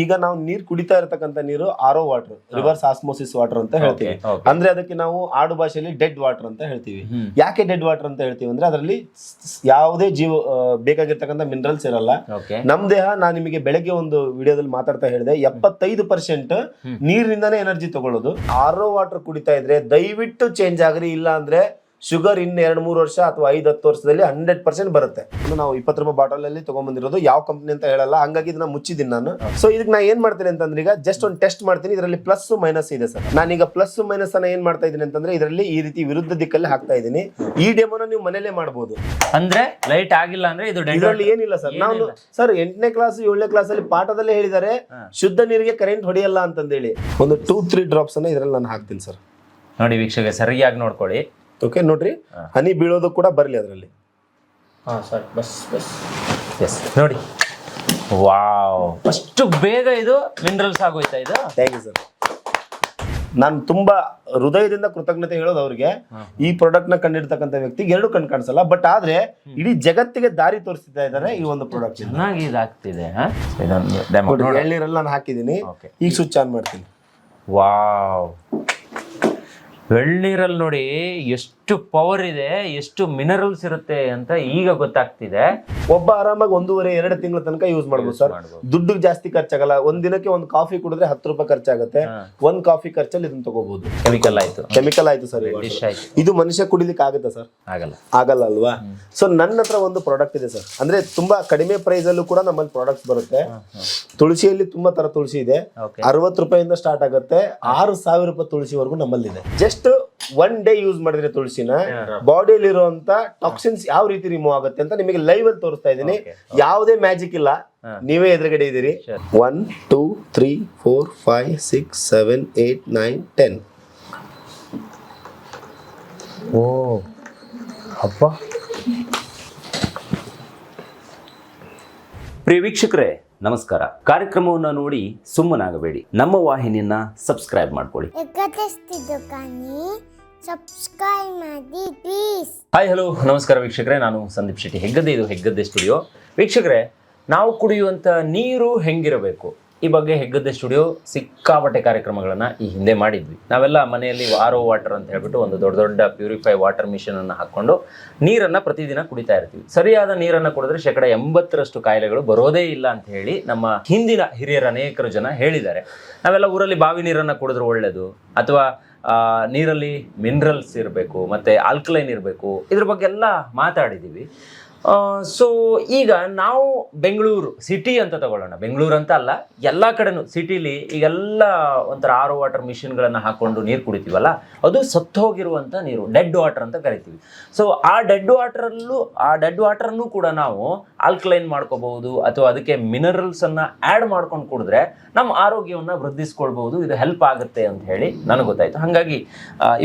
ಈಗ ನಾವು ನೀರ್ ಕುಡಿತಾ ಇರತಕ್ಕಂತ ನೀರು R O water reverse osmosis water ಅಂತ ಹೇಳ್ತೀವಿ. ಅಂದ್ರೆ ಅದಕ್ಕೆ ನಾವು ಆಡು ಭಾಷೆಯಲ್ಲಿ ಡೆಡ್ ವಾಟರ್ ಅಂತ ಹೇಳ್ತೀವಿ. ಯಾಕೆ ಡೆಡ್ ವಾಟರ್ ಅಂತ ಹೇಳ್ತೀವಿ ಅಂದ್ರೆ ಅದರಲ್ಲಿ ಯಾವುದೇ ಜೀವ ಬೇಕಾಗಿರ್ತಕ್ಕಂಥ ಮಿನರಲ್ಸ್ ಇರಲ್ಲ. ನಮ್ ದೇಹ ನಾನು ನಿಮಗೆ ಬೆಳಗ್ಗೆ ಒಂದು ವಿಡಿಯೋದಲ್ಲಿ ಮಾತಾಡ್ತಾ ಹೇಳಿದೆ ಎಪ್ಪತ್ತೈದು ಪರ್ಸೆಂಟ್ ನೀರಿನಿಂದಾನೇ ಎನರ್ಜಿ ತಗೊಳ್ಳೋದು. ಆರೋ ವಾಟರ್ ಕುಡಿತಾ ಇದ್ರೆ ದಯವಿಟ್ಟು ಚೇಂಜ್ ಆಗ್ರಿ ಇಲ್ಲ ಅಂದ್ರೆ ಶುಗರ್ ಇನ್ ಎರಡು ಮೂರು ವರ್ಷ ಅಥವಾ ಐದು ಹತ್ತು ವರ್ಷದಲ್ಲಿ ಹಂಡ್ರೆಡ್ ಪರ್ಸೆಂಟ್ ಬರುತ್ತೆ. ಇನ್ನು ನಾವು ಇಪ್ಪತ್ತು ರೂಪಾಯಿ ಬಾಟಲ್ ಅಲ್ಲಿ ತಗೊಂಡ್ಬಂದಿರೋದು ಯಾವ ಕಂಪ್ನಿ ಅಂತ ಹೇಳಲ್ಲ. ಹಂಗಾಗಿ ಇದನ್ನ ಮುಚ್ಚಿದ್ದೀನಿ ನಾನು. ಸೊ ಇದಕ್ಕೆ ನಾ ಏನ್ ಮಾಡ್ತೀನಿ ಅಂತಂದ್ರೆ ಈಗ ಜಸ್ಟ್ ಒಂದು ಟೆಸ್ಟ್ ಮಾಡ್ತೀನಿ. ಇದರಲ್ಲಿ ಪ್ಲಸ್ ಮೈನಸ್ ಇದೆ ಸರ್. ನಾನೀಗ ಪ್ಲಸ್ ಮೈನಸ್ ಅನ್ನ ಏನ್ ಮಾಡ್ತಾ ಇದ್ದೀನಿ ಅಂತಂದ್ರೆ ಇದರಲ್ಲಿ ಈ ರೀತಿ ವಿರುದ್ಧ ದಿಕ್ಕಲ್ಲಿ ಹಾಕ್ತಾ ಇದ್ದೀನಿ. ಈ ಡೆಮೋನ ನೀವು ಮನೇಲೆ ಮಾಡಬಹುದು ಅಂದ್ರೆ ಲೈಟ್ ಆಗಿಲ್ಲ ಅಂದ್ರೆ ಇದು ಇದರಲ್ಲಿ ಏನಿಲ್ಲ ಸರ್. ನಾವು ಸರ್ ಎಂಟನೇ ಕ್ಲಾಸ್ ಏಳನೇ ಕ್ಲಾಸ್ ಅಲ್ಲಿ ಪಾಠದಲ್ಲೇ ಹೇಳಿದ್ದಾರೆ. ಶುದ್ಧ ನೀರಿಗೆ ಕರೆಂಟ್ ಹೊಡೆಯಲ್ಲ ಅಂತಂದೇಳಿ. ಒಂದು ಟೂ ತ್ರೀ ಡ್ರಾಪ್ಸ್ ಅನ್ನ ಇದರಲ್ಲಿ ನಾನು ಹಾಕ್ತೀನಿ ಸರ್. ನೋಡಿ ವೀಕ್ಷಕ ಸರಿಯಾಗಿ ನೋಡ್ಕೊಳ್ಳಿ. ಓಕೆ ನೋಡ್ರಿ. ಹನಿ ಬೀಳೋದು ಕೂಡ ಬರಲಿ ಅದರಲ್ಲಿ. ಎಸ್ ನೋಡಿ. ವಾವ್ ಅಷ್ಟು ಬೇಗ ಇದು ಮಿನರಲ್ಸ್ ಆಗೋಯ್ತಾ ಇದು? ಥ್ಯಾಂಕ್ ಯು ಸರ್ ನಾನು ತುಂಬಾ ಹೃದಯದಿಂದ ಕೃತಜ್ಞತೆ ಹೇಳೋದು ಅವ್ರಿಗೆ. ಈ ಪ್ರಾಡಕ್ಟ್ನ ಕಂಡಿರ್ತಕ್ಕಂಥ ವ್ಯಕ್ತಿಗೆ ಎರಡು ಕಣ್ ಕಾಣಿಸಲ್ಲ ಬಟ್ ಆದ್ರೆ ಇಡೀ ಜಗತ್ತಿಗೆ ದಾರಿ ತೋರಿಸ್ತಾ ಇದ್ದಾರೆ ಈ ಒಂದು ಪ್ರಾಡಕ್ಟ್ ಚೆನ್ನಾಗಿ ಇದಾಗ್ತಿದೆ ಹಾ? ಇದೊಂದು demo. ನೋಡು. ಎಳ್ನೀರಲ್ಲಿ ನಾನು ಹಾಕಿದ್ದೀನಿ. Okay. ಈಗ ಸ್ವಿಚ್ ಆನ್ ಮಾಡ್ತೀನಿ. ವಾವ್ ಎಳ್ನೀರಲ್ಲಿ ನೋಡಿ ಎಷ್ಟು ಪವರ್ ಇದೆ ಎಷ್ಟು ಮಿನರಲ್ಸ್ ಇರುತ್ತೆ ಅಂತ ಈಗ ಗೊತ್ತಾಗ್ತಿದೆ. ಒಬ್ಬ ಆರಾಮಾಗಿ ಒಂದೂವರೆ ಎರಡು ತಿಂಗಳ ತನಕ ಯೂಸ್ ಮಾಡ್ಬೋದು ಸರ್. ದುಡ್ಡು ಜಾಸ್ತಿ ಖರ್ಚಾಗಲ್ಲ. ಒಂದ್ ದಿನಕ್ಕೆ ಒಂದು ಕಾಫಿ ಕುಡಿದ್ರೆ ಹತ್ತು ರೂಪಾಯಿ ಖರ್ಚಾಗುತ್ತೆ. ಒಂದ್ ಕಾಫಿ ಖರ್ಚಲ್ಲಿ ಇದನ್ನ ತಗೋಬಹುದು ಕೆಮಿಕಲ್ ಆಯ್ತು. ಕೆಮಿಕಲ್ ಆಯ್ತು ಸರ್ ಇದು ಮನುಷ್ಯ ಕುಡಿಲಿಕ್ಕೆ ಆಗುತ್ತಾ ಸರ್? ಆಗಲ್ಲ. ಆಗಲ್ಲ ಅಲ್ವಾ? ಸೊ ನನ್ನ ಹತ್ರ ಒಂದು ಪ್ರಾಡಕ್ಟ್ ಇದೆ ಸರ್. ಅಂದ್ರೆ ತುಂಬಾ ಕಡಿಮೆ ಪ್ರೈಸ್ ಅಲ್ಲೂ ಕೂಡ ನಮ್ಮಲ್ಲಿ ಪ್ರಾಡಕ್ಟ್ ಬರುತ್ತೆ. ತುಳಸಿಯಲ್ಲಿ ತುಂಬಾ ತರ ತುಳಸಿ ಇದೆ. ಅರವತ್ತು ರೂಪಾಯಿಂದ ಸ್ಟಾರ್ಟ್ ಆಗುತ್ತೆ. ಆರು ಸಾವಿರ ರೂಪಾಯಿ ತುಳಸಿವರೆಗೂ ನಮ್ಮಲ್ಲಿದೆ. ಜಸ್ಟ್ ಒನ್ ಡೇ ಯೂಸ್ ಮಾಡಿದ್ರೆ ತುಳಸಿನ ಬಾಡಿಯಲ್ಲಿ ಇರುವಂತ ಟಾಕ್ಸಿನ್ಸ್ ಯಾವ ರೀತಿ ರಿಮೂವ್ ಆಗುತ್ತೆ ಅಂತ ನಿಮಗೆ ಲೈವ್ ಅಲ್ಲಿ ತೋರಿಸ್ತಾ ಇದ್ದೀನಿ. ಯಾವುದೇ ಮ್ಯಾಜಿಕ್ ಇಲ್ಲ. ನೀವೇ ಎದುರುಗಡೆ ಇದ್ದೀರಿ. One two three four five six seven eight nine ten ಓ ಅಪ್ಪ. ಪ್ರಿಯ ವೀಕ್ಷಕರೇ ನಮಸ್ಕಾರ. ಕಾರ್ಯಕ್ರಮವನ್ನು ನೋಡಿ ಸುಮ್ಮನಾಗಬೇಡಿ. ನಮ್ಮ ವಾಹಿನಿಯನ್ನ ಸಬ್ಸ್ಕ್ರೈಬ್ ಮಾಡ್ಕೊಳ್ಳಿ. ಸಬ್ಸ್ಕ್ರೈಬ್ ಮಾಡಿ ಪ್ಲೀಸ್ ಹಾಯ್ ಹಲೋ ನಮಸ್ಕಾರ ವೀಕ್ಷಕರೇ. ನಾನು ಸಂದೀಪ್ ಶೆಟ್ಟಿ, ಹೆಗ್ಗದ್ದೆ ಇದು ಹೆಗ್ಗದ್ದೆ ಸ್ಟುಡಿಯೋ ವೀಕ್ಷಕರೇ, ನಾವು ಕುಡಿಯುವಂಥ ನೀರು ಹೆಂಗಿರಬೇಕು? ಈ ಬಗ್ಗೆ ಹೆಗ್ಗದ್ದೆ ಸ್ಟುಡಿಯೋ ಸಿಕ್ಕಾಪಟ್ಟೆ ಕಾರ್ಯಕ್ರಮಗಳನ್ನು ಈ ಹಿಂದೆ ಮಾಡಿದ್ವಿ. ನಾವೆಲ್ಲ ಮನೆಯಲ್ಲಿ ಆರ್ ವಾಟರ್ ಅಂತ ಹೇಳ್ಬಿಟ್ಟು ಒಂದು ದೊಡ್ಡ ದೊಡ್ಡ ಪ್ಯೂರಿಫೈ ವಾಟರ್ ಮಿಷನನ್ನು ಹಾಕ್ಕೊಂಡು ನೀರನ್ನು ಪ್ರತಿದಿನ ಕುಡಿತಾ ಇರ್ತೀವಿ. ಸರಿಯಾದ ನೀರನ್ನು ಕುಡಿದ್ರೆ ಶೇಕಡ ಎಂಬತ್ತರಷ್ಟು ಕಾಯಿಲೆಗಳು ಬರೋದೇ ಇಲ್ಲ ಅಂತ ಹೇಳಿ ನಮ್ಮ ಹಿಂದಿನ ಹಿರಿಯರ ಅನೇಕರು ಜನ ಹೇಳಿದ್ದಾರೆ. ನಾವೆಲ್ಲ ಊರಲ್ಲಿ ಬಾವಿ ನೀರನ್ನು ಕುಡಿದ್ರೆ ಒಳ್ಳೆಯದು ಅಥವಾ ನೀರಲ್ಲಿ ಮಿನರಲ್ಸ್ ಇರಬೇಕು ಮತ್ತು ಆಲ್ಕಲೈನ್ ಇರಬೇಕು ಇದ್ರ ಬಗ್ಗೆ ಎಲ್ಲ ಮಾತಾಡಿದ್ದೀವಿ ಸೊ ಈಗ ನಾವು ಬೆಂಗಳೂರು ಸಿಟಿ ಅಂತ ತಗೊಳ್ಳೋಣ. ಬೆಂಗಳೂರು ಅಂತ ಅಲ್ಲ, ಎಲ್ಲ ಕಡೆನೂ ಸಿಟಿಲಿ ಈಗೆಲ್ಲ ಒಂಥರ ಆರೋ ವಾಟರ್ ಮಿಷಿನ್ಗಳನ್ನು ಹಾಕೊಂಡು ನೀರು ಕುಡಿತೀವಲ್ಲ, ಅದು ಸತ್ತೋಗಿರುವಂಥ ನೀರು ಡೆಡ್ ವಾಟರ್ ಅಂತ ಕರಿತೀವಿ. ಸೊ ಆ ಡೆಡ್ ವಾಟರಲ್ಲೂ ಆ ಡೆಡ್ ವಾಟರನ್ನು ಕೂಡ ನಾವು ಆಲ್ಕಲೈನ್ ಮಾಡ್ಕೋಬಹುದು, ಅಥವಾ ಅದಕ್ಕೆ ಮಿನರಲ್ಸನ್ನು ಆ್ಯಡ್ ಮಾಡ್ಕೊಂಡು ಕುಡಿದ್ರೆ ನಮ್ಮ ಆರೋಗ್ಯವನ್ನು ವೃದ್ಧಿಸ್ಕೊಳ್ಬಹುದು, ಇದು ಹೆಲ್ಪ್ ಆಗುತ್ತೆ ಅಂತ ಹೇಳಿ ನನಗೆ ಗೊತ್ತಾಯಿತು. ಹಾಗಾಗಿ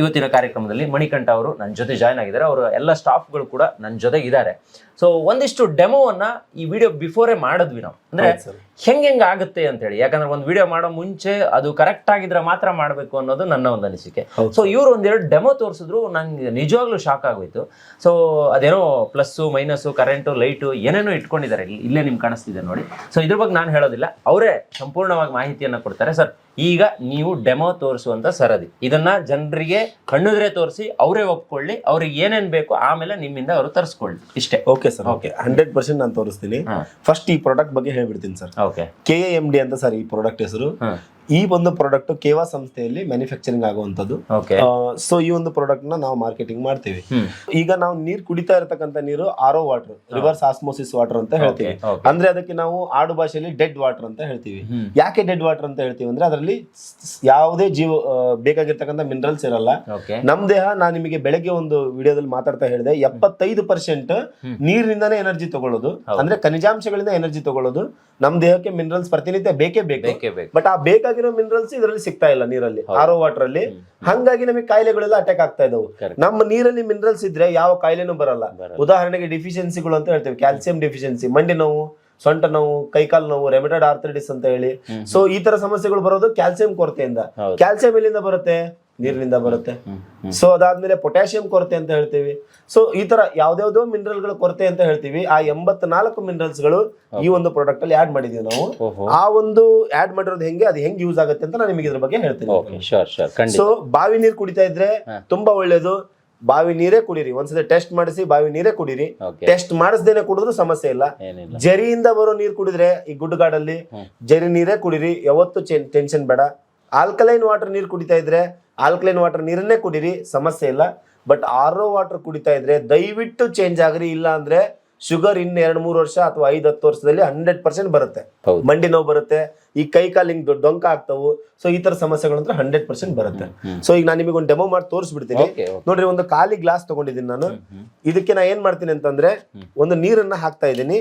ಇವತ್ತಿನ ಕಾರ್ಯಕ್ರಮದಲ್ಲಿ ಮಣಿಕಂಠ ಅವರು ನನ್ನ ಜೊತೆ ಜಾಯ್ನ್ ಆಗಿದ್ದಾರೆ. ಅವರು ಎಲ್ಲ ಸ್ಟಾಫ್ಗಳು ಕೂಡ ನನ್ನ ಜೊತೆಗಿದ್ದಾರೆ ಸೊ ಒಂದಿಷ್ಟು ಡೆಮೋವನ್ನ ಈ ವಿಡಿಯೋ ಬಿಫೋರೇ ಮಾಡಿದ್ವಿ ನಾವು. ಅಂದ್ರೆ ಹೆಂಗ್ ಹೆಂಗೆ ಆಗುತ್ತೆ ಅಂತ ಹೇಳಿ ಯಾಕಂದ್ರೆ ಒಂದು ವಿಡಿಯೋ ಮಾಡೋ ಮುಂಚೆ ಅದು ಕರೆಕ್ಟ್ ಆಗಿದ್ರೆ ಮಾತ್ರ ಮಾಡಬೇಕು ಅನ್ನೋದು ನನ್ನ ಒಂದು ಅನಿಸಿಕೆ. ಸೊ ಇವರು ಒಂದೆರಡು ಡೆಮೋ ತೋರಿಸಿದ್ರು ನಂಗೆ ನಿಜವಾಗ್ಲೂ ಶಾಕ್ ಆಗೋಯ್ತು. ಸೊ ಅದೇನೋ ಪ್ಲಸ್ಸು ಮೈನಸ್ಸು ಕರೆಂಟು ಲೈಟು ಏನೇನೋ ಇಟ್ಕೊಂಡಿದ್ದಾರೆ. ಇಲ್ಲಿ- ನಿಮ್ಗೆ ಕಾಣಿಸ್ತಿದೆ ನೋಡಿ. ಸೊ ಇದ್ರ ಬಗ್ಗೆ ನಾನು ಹೇಳೋದಿಲ್ಲ. ಅವರೇ ಸಂಪೂರ್ಣವಾಗಿ ಮಾಹಿತಿಯನ್ನು ಕೊಡ್ತಾರೆ. ಸರ್ ಈಗ ನೀವು ಡೆಮೋ ತೋರಿಸುವಂತ ಸರದಿ ಇದನ್ನ ಜನರಿಗೆ ಕಣ್ಣುದ್ರೆ ತೋರಿಸಿ ಅವರೇ ಒಪ್ಕೊಳ್ಳಿ ಅವ್ರಿಗೆ ಏನೇನ್ ಬೇಕು ಆಮೇಲೆ ನಿಮ್ಮಿಂದ ಅವರು ತರಿಸ್ಕೊಳ್ಳಿ. ಇಷ್ಟೇ. Okay sir okay hundred percent ನಾನು ತೋರಿಸ್ತೀನಿ. ಫಸ್ಟ್ ಈ ಪ್ರಾಡಕ್ಟ್ ಬಗ್ಗೆ ಹೇಳ್ಬಿಡ್ತೀನಿ ಸರ್ ಕೆ ಎಂ ಡಿ ಅಂತ ಸರ್ ಈ ಪ್ರಾಡಕ್ಟ್ ಹೆಸರು. ಈ ಒಂದು ಪ್ರಾಡಕ್ಟ್ ಕೇವಾ ಸಂಸ್ಥೆಯಲ್ಲಿ ಮ್ಯಾನುಫ್ಯಾಕ್ಚರಿಂಗ್ ಆಗುವಂತದ್ದು ಸೊ ಈ ಒಂದು ಪ್ರಾಡಕ್ಟ್ನ ನಾವು ಮಾರ್ಕೆಟಿಂಗ್ ಮಾಡ್ತೀವಿ. ಈಗ ನಾವು ನೀರ್ ಕುಡಿತಾ ಇರತಕ್ಕಂತ ನೀರು R O water reverse osmosis water ಅಂತ ಹೇಳ್ತೀವಿ. ಅಂದ್ರೆ ಅದಕ್ಕೆ ನಾವು ಆಡು ಭಾಷೆಯಲ್ಲಿ ಡೆಡ್ ವಾಟರ್ ಅಂತ ಹೇಳ್ತೀವಿ. ಯಾಕೆ ಡೆಡ್ ವಾಟರ್ ಅಂತ ಹೇಳ್ತೀವಿ ಅಂದ್ರೆ ಅದರಲ್ಲಿ ಯಾವುದೇ ಜೀವ ಬೇಕಾಗಿರ್ತಕ್ಕಂತ ಬೇಕಾಗಿರ್ತಕ್ಕಂಥ ಮಿನರಲ್ಸ್ ಇರಲ್ಲ. ನಮ್ ದೇಹ ನಾನು ನಿಮಗೆ ಬೆಳಗ್ಗೆ ಒಂದು ವಿಡಿಯೋದಲ್ಲಿ ಮಾತಾಡ್ತಾ ಹೇಳಿದೆ ಎಪ್ಪತ್ತೈದು ಪರ್ಸೆಂಟ್ ನೀರಿನಿಂದಾನೇ ಎನರ್ಜಿ ತಗೊಳ್ಳೋದು. ಅಂದ್ರೆ ಖನಿಜಾಂಶಗಳಿಂದ ಎನರ್ಜಿ ತಗೊಳ್ಳೋದು. ನಮ್ ದೇಹಕ್ಕೆ ಮಿನರಲ್ಸ್ ಪ್ರತಿನಿತ್ಯ ಬೇಕೇ ಬೇಕು. ಬಟ್ ಆ ಬೇಕಾಗಿರೋ ಮಿನರಲ್ಸ್ ಇದರಲ್ಲಿ ಸಿಗ್ತಾ ಇಲ್ಲ ನೀರಲ್ಲಿ ಆರೋ ವಾಟರ್ ಅಲ್ಲಿ. ಹಂಗಾಗಿ ನಮಗೆ ಕಾಯಿಲೆಗಳೆಲ್ಲ ಅಟ್ಯಾಕ್ ಆಗ್ತಾ ಇದಾವೆ. ನಮ್ಮ ನೀರಲ್ಲಿ ಮಿನರಲ್ಸ್ ಇದ್ರೆ ಯಾವ ಕಾಯಿಲೆನೂ ಬರಲ್ಲ. ಉದಾಹರಣೆಗೆ ಡಿಫಿಷಿಯನ್ಸಿಗಳು ಅಂತ ಹೇಳ್ತೇವೆ ಕ್ಯಾಲ್ಸಿಯಂ ಡೆಫಿಷಿಯನ್ಸಿ ಮಂಡಿ ನೋವು ಸೊಂಟ ನೋವು ಕೈಕಾಲು ನೋವು ರೆಮಿಟೆಡ್ ಆರ್ಥರೈಟಿಸ್ ಅಂತ ಹೇಳಿ. ಸೊ ಈ ತರ ಸಮಸ್ಯೆಗಳು ಬರೋದು ಕ್ಯಾಲ್ಸಿಯಂ ಕೊರತೆಯಿಂದ. ಕ್ಯಾಲ್ಸಿಯಂ ಎಲ್ಲಿಂದ ಬರುತ್ತೆ? ನೀರಿನಿಂದ ಬರುತ್ತೆ. ಸೊ ಅದಾದ್ಮೇಲೆ ಪೊಟ್ಯಾಷಿಯಂ ಕೊರತೆ ಅಂತ ಹೇಳ್ತೀವಿ. ಸೊ ಈ ತರ ಯಾವ್ದಾವ್ದೋ ಮಿನರಲ್ಗಳ ಕೊರತೆ ಅಂತ ಹೇಳ್ತೀವಿ. ಆ ಎಂಬತ್ನಾಲ್ಕು ಮಿನರಲ್ಸ್ಗಳು ಈ ಒಂದು ಪ್ರಾಡಕ್ಟ್ ಅಲ್ಲಿ ಆಡ್ ಮಾಡಿದೀವಿ ನಾವು. ಆ ಒಂದು ಆಡ್ ಮಾಡಿರೋದು ಹೆಂಗೆ ಅದು ಹೆಂಗ್ ಯೂಸ್ ಆಗುತ್ತೆ ಅಂತ ನಾನು ನಿಮಗೆ ಇದ್ರ ಬಗ್ಗೆ ಹೇಳ್ತೀನಿ. ಸೊ ಬಾವಿ ನೀರು ಕುಡಿತಾ ಇದ್ರೆ ತುಂಬಾ ಒಳ್ಳೇದು. ಬಾವಿ ನೀರೇ ಕುಡೀರಿ. ಒಂದ್ಸತಿ ಟೆಸ್ಟ್ ಮಾಡಿಸಿ ಬಾವಿ ನೀರೇ ಕುಡಿರಿ. ಟೆಸ್ಟ್ ಮಾಡಿಸ್ದೇನೆ ಕುಡಿದ್ರು ಸಮಸ್ಯೆ ಇಲ್ಲ. ಜರಿಯಿಂದ ಬರೋ ನೀರು ಕುಡಿದ್ರೆ ಈ ಗುಡ್ಡಗಾಡಲ್ಲಿ ಜರಿ ನೀರೇ ಕುಡಿರಿ. ಯಾವತ್ತು ಟೆನ್ಷನ್ ಬೇಡ. ಆಲ್ಕಲೈನ್ ವಾಟರ್ ನೀರು ಕುಡಿತಾ ಇದ್ರೆ ಆಲ್ಕಲೈನ್ ವಾಟರ್ ನೀರನ್ನೇ ಕುಡೀರಿ ಸಮಸ್ಯೆ ಇಲ್ಲ. ಬಟ್ ಆರ್ ಒ ವಾಟರ್ ಕುಡಿತಾ ಇದ್ರೆ ದಯವಿಟ್ಟು ಚೇಂಜ್ ಆಗ್ರಿ ಇಲ್ಲ ಅಂದ್ರೆ ಶುಗರ್ ಇನ್ ಎರಡ್ ಮೂರು ವರ್ಷ ಅಥವಾ ಐದ್ ಹತ್ತು ವರ್ಷದಲ್ಲಿ ಹಂಡ್ರೆಡ್ ಪರ್ಸೆಂಟ್ ಬರುತ್ತೆ. ಮಂಡಿ ನೋವು ಬರುತ್ತೆ ಈ ಕೈ ಕಾಲು ಹಿಂಗ್ ದೊಡ್ಡ ಡೊಂಕ ಆಗ್ತಾವು ಸೊ ಈ ತರ ಸಮಸ್ಯೆಗಳು ಅಂದ್ರೆ ಹಂಡ್ರೆಡ್ ಪರ್ಸೆಂಟ್ ಬರುತ್ತೆ. ಸೊ ಈಗ ನಾನು ನಿಮಗೆ ಒಂದು ಡೆಮೋ ಮಾಡಿ ತೋರಿಸ್ಬಿಡ್ತೀನಿ. ನೋಡ್ರಿ ಒಂದು ಖಾಲಿ ಗ್ಲಾಸ್ ತಗೊಂಡಿದ್ದೀನಿ ನಾನು. ಇದಕ್ಕೆ ನಾ ಏನ್ ಮಾಡ್ತೀನಿ ಅಂತಂದ್ರೆ ಒಂದು ನೀರನ್ನ ಹಾಕ್ತಾ ಇದ್ದೀನಿ.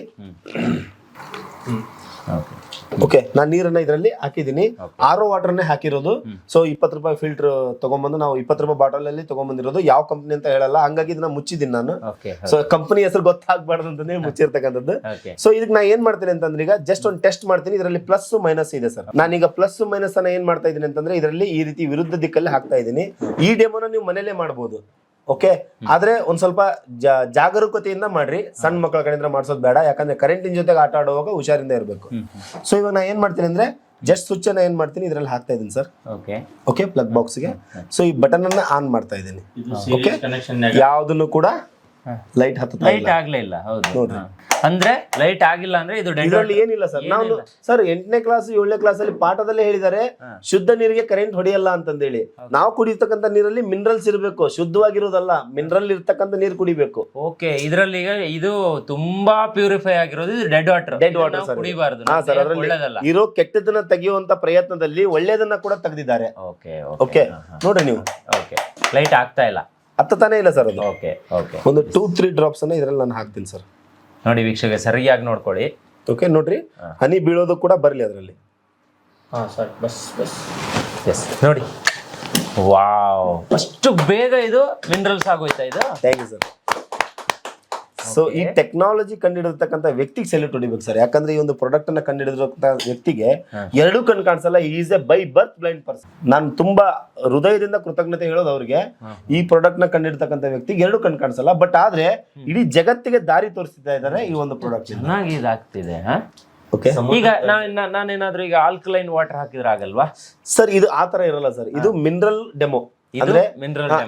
ಓಕೆ ನಾನು ನೀರನ್ನ ಇದರಲ್ಲಿ ಹಾಕಿದೀನಿ ಆರ್ ಒ ವಾಟರ್ನೇ ಹಾಕಿರೋದು. ಸೊ ಇಪ್ಪತ್ತು ರೂಪಾಯಿ ಫಿಲ್ಟರ್ ತಗೊಂಡ್ಬಂದು ನಾವು ಇಪ್ಪತ್ತು ರೂಪಾಯಿ ಬಾಟಲ್ ಅಲ್ಲಿ ತಗೊಂಬಂದಿರೋದು. ಯಾವ ಕಂಪನಿ ಅಂತ ಹೇಳಲ್ಲ ಹಂಗಾಗಿ ಇದನ್ನ ಮುಚ್ಚಿದ್ದೀನಿ ನಾನು. ಸೊ ಕಂಪನಿ ಹೆಸರು ಗೊತ್ತಾಗ್ಬಾರ್ದು ಅಂತಂದ್ರೆ ಮುಚ್ಚಿರ್ತಕ್ಕಂಥದ್ದು. ಸೊ ಇದಕ್ಕೆ ನಾ ಏನ್ ಮಾಡ್ತೀನಿ ಅಂತಂದ್ರೆ ಈಗ ಜಸ್ಟ್ ಒಂದು ಟೆಸ್ಟ್ ಮಾಡ್ತೀನಿ. ಇದರಲ್ಲಿ ಪ್ಲಸ್ ಮೈನಸ್ ಇದೆ ಸರ್ ನಾನೀಗ ಪ್ಲಸ್ ಮೈನಸ್ ಅನ್ನ ಏನ್ ಮಾಡ್ತಾ ಇದೀನಿ ಅಂತಂದ್ರೆ ಇದರಲ್ಲಿ ಈ ರೀತಿ ವಿರುದ್ಧ ದಿಕ್ಕಲ್ಲಿ ಹಾಕ್ತಾ ಇದ್ದೀನಿ. ಈ ಡೆಮೋನ ನೀವು ಮನೇಲೆ ಮಾಡ್ಬೋದು. ಓಕೆ ಆದ್ರೆ ಒಂದ್ ಸ್ವಲ್ಪ ಜಾ- ಜಾಗರೂಕತೆಯಿಂದ ಮಾಡ್ರಿ. ಸಣ್ಣ ಮಕ್ಕಳ ಕಡೆಯಿಂದ ಮಾಡ್ಸೋದು ಬೇಡ. ಯಾಕಂದ್ರೆ ಕರೆಂಟಿನ ಜೊತೆಗೆ ಆಟ ಆಡುವಾಗ ಹುಷಾರಿಂದ ಇರಬೇಕು. ಸೊ ಇವಾಗ ನಾ ಏನ್ ಮಾಡ್ತೀನಿ ಅಂದ್ರೆ ಜಸ್ಟ್ ಸ್ವಿಚ್ ಅನ್ನ ಏನ್ ಮಾಡ್ತೀನಿ ಇದ್ರಲ್ಲಿ ಹಾಕ್ತಾ ಇದ್ದೀನಿ ಸರ್. ಓಕೆ ಓಕೆ ಪ್ಲಗ್ ಬಾಕ್ಸ್ಗೆ ಸೊ ಈ ಬಟನ್ ಅನ್ನ ಆನ್ ಮಾಡ್ತಾ ಇದ್ದೀನಿ ಓಕೆ ಯಾವ್ದನ್ನು ಕೂಡ ಲೈಟ್ ಹತ್ತುತ್ತಾ ಲೈಟ್ ಇಲ್ಲ? ಆಗ್ಲೇ ಇಲ್ಲ ಹೌದು. ಹಾ. ಅಂದ್ರೆ ಲೈಟ್ ಆಗಿಲ್ಲ ಅಂದ್ರೆ ಇದು ಇದರಲ್ಲಿ ಏನಿಲ್ಲ ಸರ್. ನಾವು ಸರ್ ಎಂಟನೇ ಕ್ಲಾಸ್ ಏಳನೇ ಕ್ಲಾಸ್ ಅಲ್ಲಿ ಪಾಠದಲ್ಲೇ ಹೇಳಿದ್ದಾರೆ ಶುದ್ಧ ನೀರಿಗೆ ಕರೆಂಟ್ ಹೊಡೆಯಲ್ಲ ಅಂತಂದೇಳಿ. ನಾವು ಕುಡಿತಕ್ಕಂತ ನೀರಲ್ಲಿ ಮಿನರಲ್ಸ್ ಇರಬೇಕು ಶುದ್ಧವಾಗಿರೋದಲ್ಲ ಮಿನರಲ್ ಇರ್ತಕ್ಕಂಥ ನೀರು ಕುಡಿಬೇಕು. ಓಕೆ ಇದರಲ್ಲಿ ಈಗ ಇದು ತುಂಬಾ ಪ್ಯೂರಿಫೈ ಆಗಿರೋದು ಇದು dead water dead water sir ಕುಡಿಬಾರ್ದು ಹಾ ಸರ್ ದೇಹಕ್ಕೆ ಅದರಲ್ಲಿ ಒಳ್ಳೇದಲ್ಲ. ಇರೋ ಕೆಟ್ಟದನ್ನ ತೆಗೆಯುವಂತ ಪ್ರಯತ್ನದಲ್ಲಿ ಒಳ್ಳೇದನ್ನ ಕೂಡ ತೆಗೆದಿದ್ದಾರೆ. ಓಕೆ ಓಕೆ ನೋಡ್ರಿ ನೀವು. ಓಕೆ ಲೈಟ್ ಆಗ್ತಾ ಇಲ್ಲ. ಹತ್ತತಾನೆ ಇಲ್ಲ ಸರ್ ಅದು. Okay okay. ಒಂದು ಟೂ ತ್ರೀ ಡ್ರಾಪ್ಸ್ ಅನ್ನ ಇದ್ರಲ್ಲಿ ನಾನು ಹಾಕ್ತೀನಿ ಸರ್. ನೋಡಿ ವೀಕ್ಷಕ ಸರಿಯಾಗಿ ನೋಡ್ಕೊಳ್ಳಿ. ಓಕೆ ನೋಡ್ರಿ. ಹನಿ ಬೀಳೋದು ಕೂಡ ಬರಲಿ ಅದರಲ್ಲಿ. ಎಸ್ ನೋಡಿ. ವಾವ್. ಅಷ್ಟು ಬೇಗ ಇದು ಮಿನರಲ್ಸ್ ಆಗೋಯ್ತಾ ಇದು? ಥ್ಯಾಂಕ್ ಯು ಸರ್ ಸೊ ಈ ಟೆಕ್ನಾಲಜಿ ಕಂಡಿಡಿರ್ತಕ್ಕಂಥ ವ್ಯಕ್ತಿಗೆ ಸೆಲ್ಯೂಟ್ ಹೊಡಿಬೇಕು ಸರ್ ಯಾಕಂದ್ರೆ ಈ ಒಂದು ಪ್ರಾಡಕ್ಟ್ ಅನ್ನ ಕಂಡಿಡಿದಿರ್ತಕ್ಕಂಥ ವ್ಯಕ್ತಿಗೆ ಎರಡೂ ಕಣ್ ಕಾಣಿಸಲ್ಲ. Is a by birth blind person ನಾನು ತುಂಬಾ ಹೃದಯದಿಂದ ಕೃತಜ್ಞತೆ ಹೇಳೋದು ಅವ್ರಿಗೆ. ಈ ಪ್ರಾಡಕ್ಟ್ನ ಕಂಡಿಡ್ತಕ್ಕಂಥ ವ್ಯಕ್ತಿಗೆ ಎರಡು ಕಣ್ ಕಾಣಿಸಲ್ಲ. ಬಟ್ ಆದ್ರೆ ಇಡೀ ಜಗತ್ತಿಗೆ ದಾರಿ ತೋರಿಸ್ತಾ ಇದ್ದಾರೆ ಈ ಒಂದು ಪ್ರಾಡಕ್ಟ್ ಚೆನ್ನಾಗಿ ಇದಾಗ್ತಿದೆ ಓಕೆ ಈಗ ನಾನೇನಾದ್ರೂ ಈಗ ಆಲ್ಕಲೈನ್ ವಾಟರ್ ಹಾಕಿದ್ರೆ ಆಗಲ್ವಾ? ಸರ್ ಇದು ಆ ತರ ಇರಲ್ಲ ಸರ್ ಇದು ಮಿನರಲ್ ಡೆಮೋ ಅಂದ್ರೆ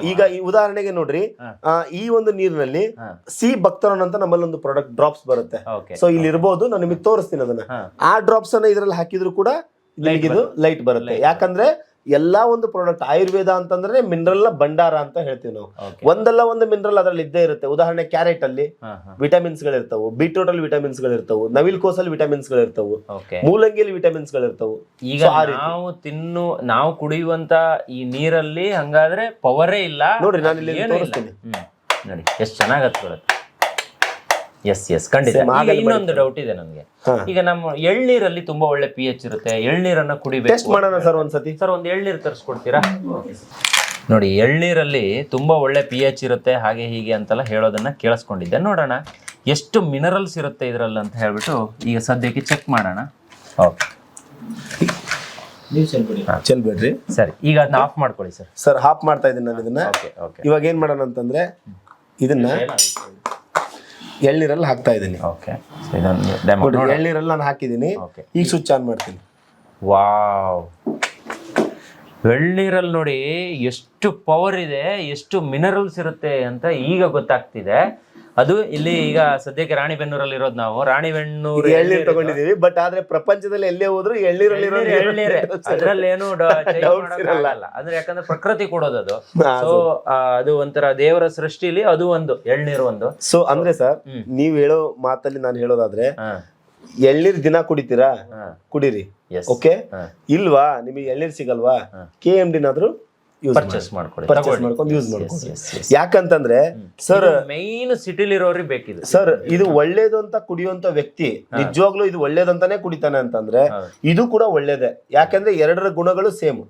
ಈಗ ಈ ಉದಾಹರಣೆಗೆ ನೋಡ್ರಿ ಆ, ಈ ಒಂದು ನೀರಿನಲ್ಲಿ ಸಿ ಭಕ್ತರನ್ ಅಂತ ನಮ್ಮಲ್ಲಿ ಒಂದು ಪ್ರಾಡಕ್ಟ್ ಡ್ರಾಪ್ಸ್ ಬರುತ್ತೆ ಸೊ ಇಲ್ಲಿ ಇರ್ಬೋದು ನಾನು ನಿಮಗೆ ತೋರಿಸ್ತೀನಿ ಅದನ್ನ. ಆ ಡ್ರಾಪ್ಸ್ ಅನ್ನ ಇದ್ರಲ್ಲಿ ಹಾಕಿದ್ರು ಕೂಡ ಇದು ಲೈಟ್ ಬರುತ್ತೆ. ಯಾಕಂದ್ರೆ ಎಲ್ಲಾ ಒಂದು ಪ್ರಾಡಕ್ಟ್ ಆಯುರ್ವೇದ ಅಂತಂದ್ರೆ ಮಿನರಲ್ನ ಭಂಡಾರ ಅಂತ ಹೇಳ್ತೀವಿ ನಾವು. ಒಂದಲ್ಲ ಒಂದು ಮಿನರಲ್ ಅದರಲ್ಲಿ ಇದ್ದೇ ಇರುತ್ತೆ. ಉದಾಹರಣೆ ಕ್ಯಾರೆಟ್ ಅಲ್ಲಿ ವಿಟಮಿನ್ಸ್ ಇರ್ತವೆ ಬೀಟ್ರೂಟ್ ಅಲ್ಲಿ ವಿಟಮಿನ್ಸ್ ಗಳಿರ್ತಾವು. ನವಿಲ್ ಕೋಸಲ್ಲಿ ವಿಟಮಿನ್ಸ್ ಗಳಿರ್ತಾವು. ಮೂಲಂಗಿಯಲ್ಲಿ ವಿಟಮಿನ್ಸ್ ಇರ್ತವೆ ಈಗ ನಾವು ತಿನ್ನು ನಾವು ಕುಡಿಯುವಂತ ಈ ನೀರಲ್ಲಿ ಹಂಗಾದ್ರೆ ಪವರೇ ಇಲ್ಲ. ನೋಡ್ರಿ, ನಾನು ಇಲ್ಲಿ. ತೋರಿಸ್ತೀನಿ. ನೋಡಿ ಎಷ್ಟು ಚೆನ್ನಾಗಿ ಹತ್ಕೊಳ್ಳುತ್ತೆ ಎಸ್ ಎಸ್ ಖಂಡಿತ. ಈಗ ಇನ್ನೊಂದು ಡೌಟ್ ಇದೆ ನನಗೆ. ಈಗ ನಮ್ಮ ಎಳ್ನೀರಲ್ಲಿ ತುಂಬಾ ಒಳ್ಳೆ ಪಿ ಎಚ್ ಇರುತ್ತೆ ಎಳ್ನೀರನ್ನ ಟೆಸ್ಟ್ ಕುಡಿಬೇಕು ಮಾಡೋಣ ಸರ್ ಒಂದ್ಸತಿ. ಸರ್ ಒಂದು ಎಳ್ನೀರ್ ತರಿಸ್ಕೊಡ್ತೀರಾ? ನೋಡಿ ಎಳ್ನೀರಲ್ಲಿ ತುಂಬಾ ಒಳ್ಳೆ ಪಿ ಎಚ್ ಇರುತ್ತೆ ಹಾಗೆ ಹೀಗೆ ಅಂತೆಲ್ಲ ಹೇಳೋದನ್ನ ಕೇಳಿಸ್ಕೊಂಡಿದ್ದೆ. ನೋಡೋಣ ಎಷ್ಟು ಮಿನರಲ್ಸ್ ಇರುತ್ತೆ ಇದರಲ್ಲಿ ಅಂತ ಹೇಳ್ಬಿಟ್ಟು ಈಗ ಸದ್ಯಕ್ಕೆ ಚೆಕ್ ಮಾಡೋಣ. ಓಕೆ ಚೆಲ್ಬೇಡ್ರಿ ಸರಿ ಈಗ ಅದನ್ನ ಆಫ್ ಮಾಡ್ಕೊಳ್ಳಿ ಸರ್. ಸರ್ ಹಾಫ್ ಮಾಡ್ತಾ ಇದ್ದೀನಿ ನಾನು ಇದನ್ನ. ಓಕೆ ಓಕೆ ಇವಾಗ ಏನ್ ಮಾಡೋಣ ಅಂತಂದ್ರೆ ಇದನ್ನ ಎಳ್ನೀರಲ್ಲಿ ಹಾಕ್ತಾ ಇದ್ದೀನಿ. ಓಕೆ. ಇದೊಂದು ಎಳ್ನೀರಲ್ಲಿ ನಾನು ಹಾಕಿದ್ದೀನಿ. ಈಗ ಸ್ವಿಚ್ ಆನ್ ಮಾಡ್ತೀನಿ. ವಾವ್. ಎಳ್ನೀರಲ್ಲಿ ನೋಡಿ ಎಷ್ಟು ಪವರ್ ಇದೆ ಎಷ್ಟು ಮಿನರಲ್ಸ್ ಇರುತ್ತೆ ಅಂತ ಈಗ ಗೊತ್ತಾಗ್ತಿದೆ. ಅದು ಇಲ್ಲಿ ಈಗ ಸದ್ಯಕ್ಕೆ ರಾಣಿಬೆನ್ನೂರಲ್ಲಿ ಇರೋದು ನಾವು. ರಾಣಿಬೆನ್ನೂರು ಎಳ್ನೀರು ತಗೊಂಡಿದೀವಿ ಬಟ್ ಆದ್ರೆ ಪ್ರಪಂಚದಲ್ಲಿ ಎಲ್ಲೇ ಹೋದ್ರು ಎಳ್ನೀರಲ್ಲಿ ಎಳ್ನೀರೇ ಅದ್ರಲ್ಲಿ ಏನು Doubts ಇರಲ್ಲ. ಅಂದ್ರೆ ಯಾಕಂದ್ರೆ ಪ್ರಕೃತಿ ಕೊಡೋದು ಅದು. ಸೊ ಅದು. ಒಂಥರ ದೇವರ ಸೃಷ್ಟಿಲಿ ಅದು ಒಂದು ಎಳ್ನೀರು ಒಂದು. ಸೊ ಅಂದ್ರೆ ಸರ್ ನೀವ್ ಹೇಳೋ ಮಾತಲ್ಲಿ ನಾನು ಹೇಳೋದಾದ್ರೆ ಎಳ್ನೀರ್ ದಿನ ಕುಡಿತೀರಾ? ಕುಡೀರಿ. ಓಕೆ ಇಲ್ವಾ? ನಿಮಗೆ ಎಳ್ನೀರ್ ಸಿಗಲ್ವಾ? ಕೆ ಎಂ ಡಿನಾದ್ರೂ ಪರ್ಚೇಸ್ ಮಾಡ್ಕೊಳ್ಳಿ ಪರ್ಚೇಸ್ ಮಾಡ್ಕೊಂಡು. Use yes. ಯಾಕಂತಂದ್ರೆ ಸರ್ ಮೈನ್ ಸಿಟಿಲಿ ಇರೋರಿಗೆ ಬೇಕಿದೆ. ಸರ್ ಇದು ಒಳ್ಳೇದು ಅಂತ ಕುಡಿಯುವಂತ ವ್ಯಕ್ತಿ ನಿಜವಾಗ್ಲೂ ಇದು ಒಳ್ಳೇದಂತಾನೆ ಕುಡಿತಾನೆ ಅಂತಂದ್ರೆ ಇದು ಕೂಡ ಒಳ್ಳೇದೇ. ಯಾಕಂದ್ರೆ ಎರಡರ ಗುಣಗಳು ಸೇಮ್.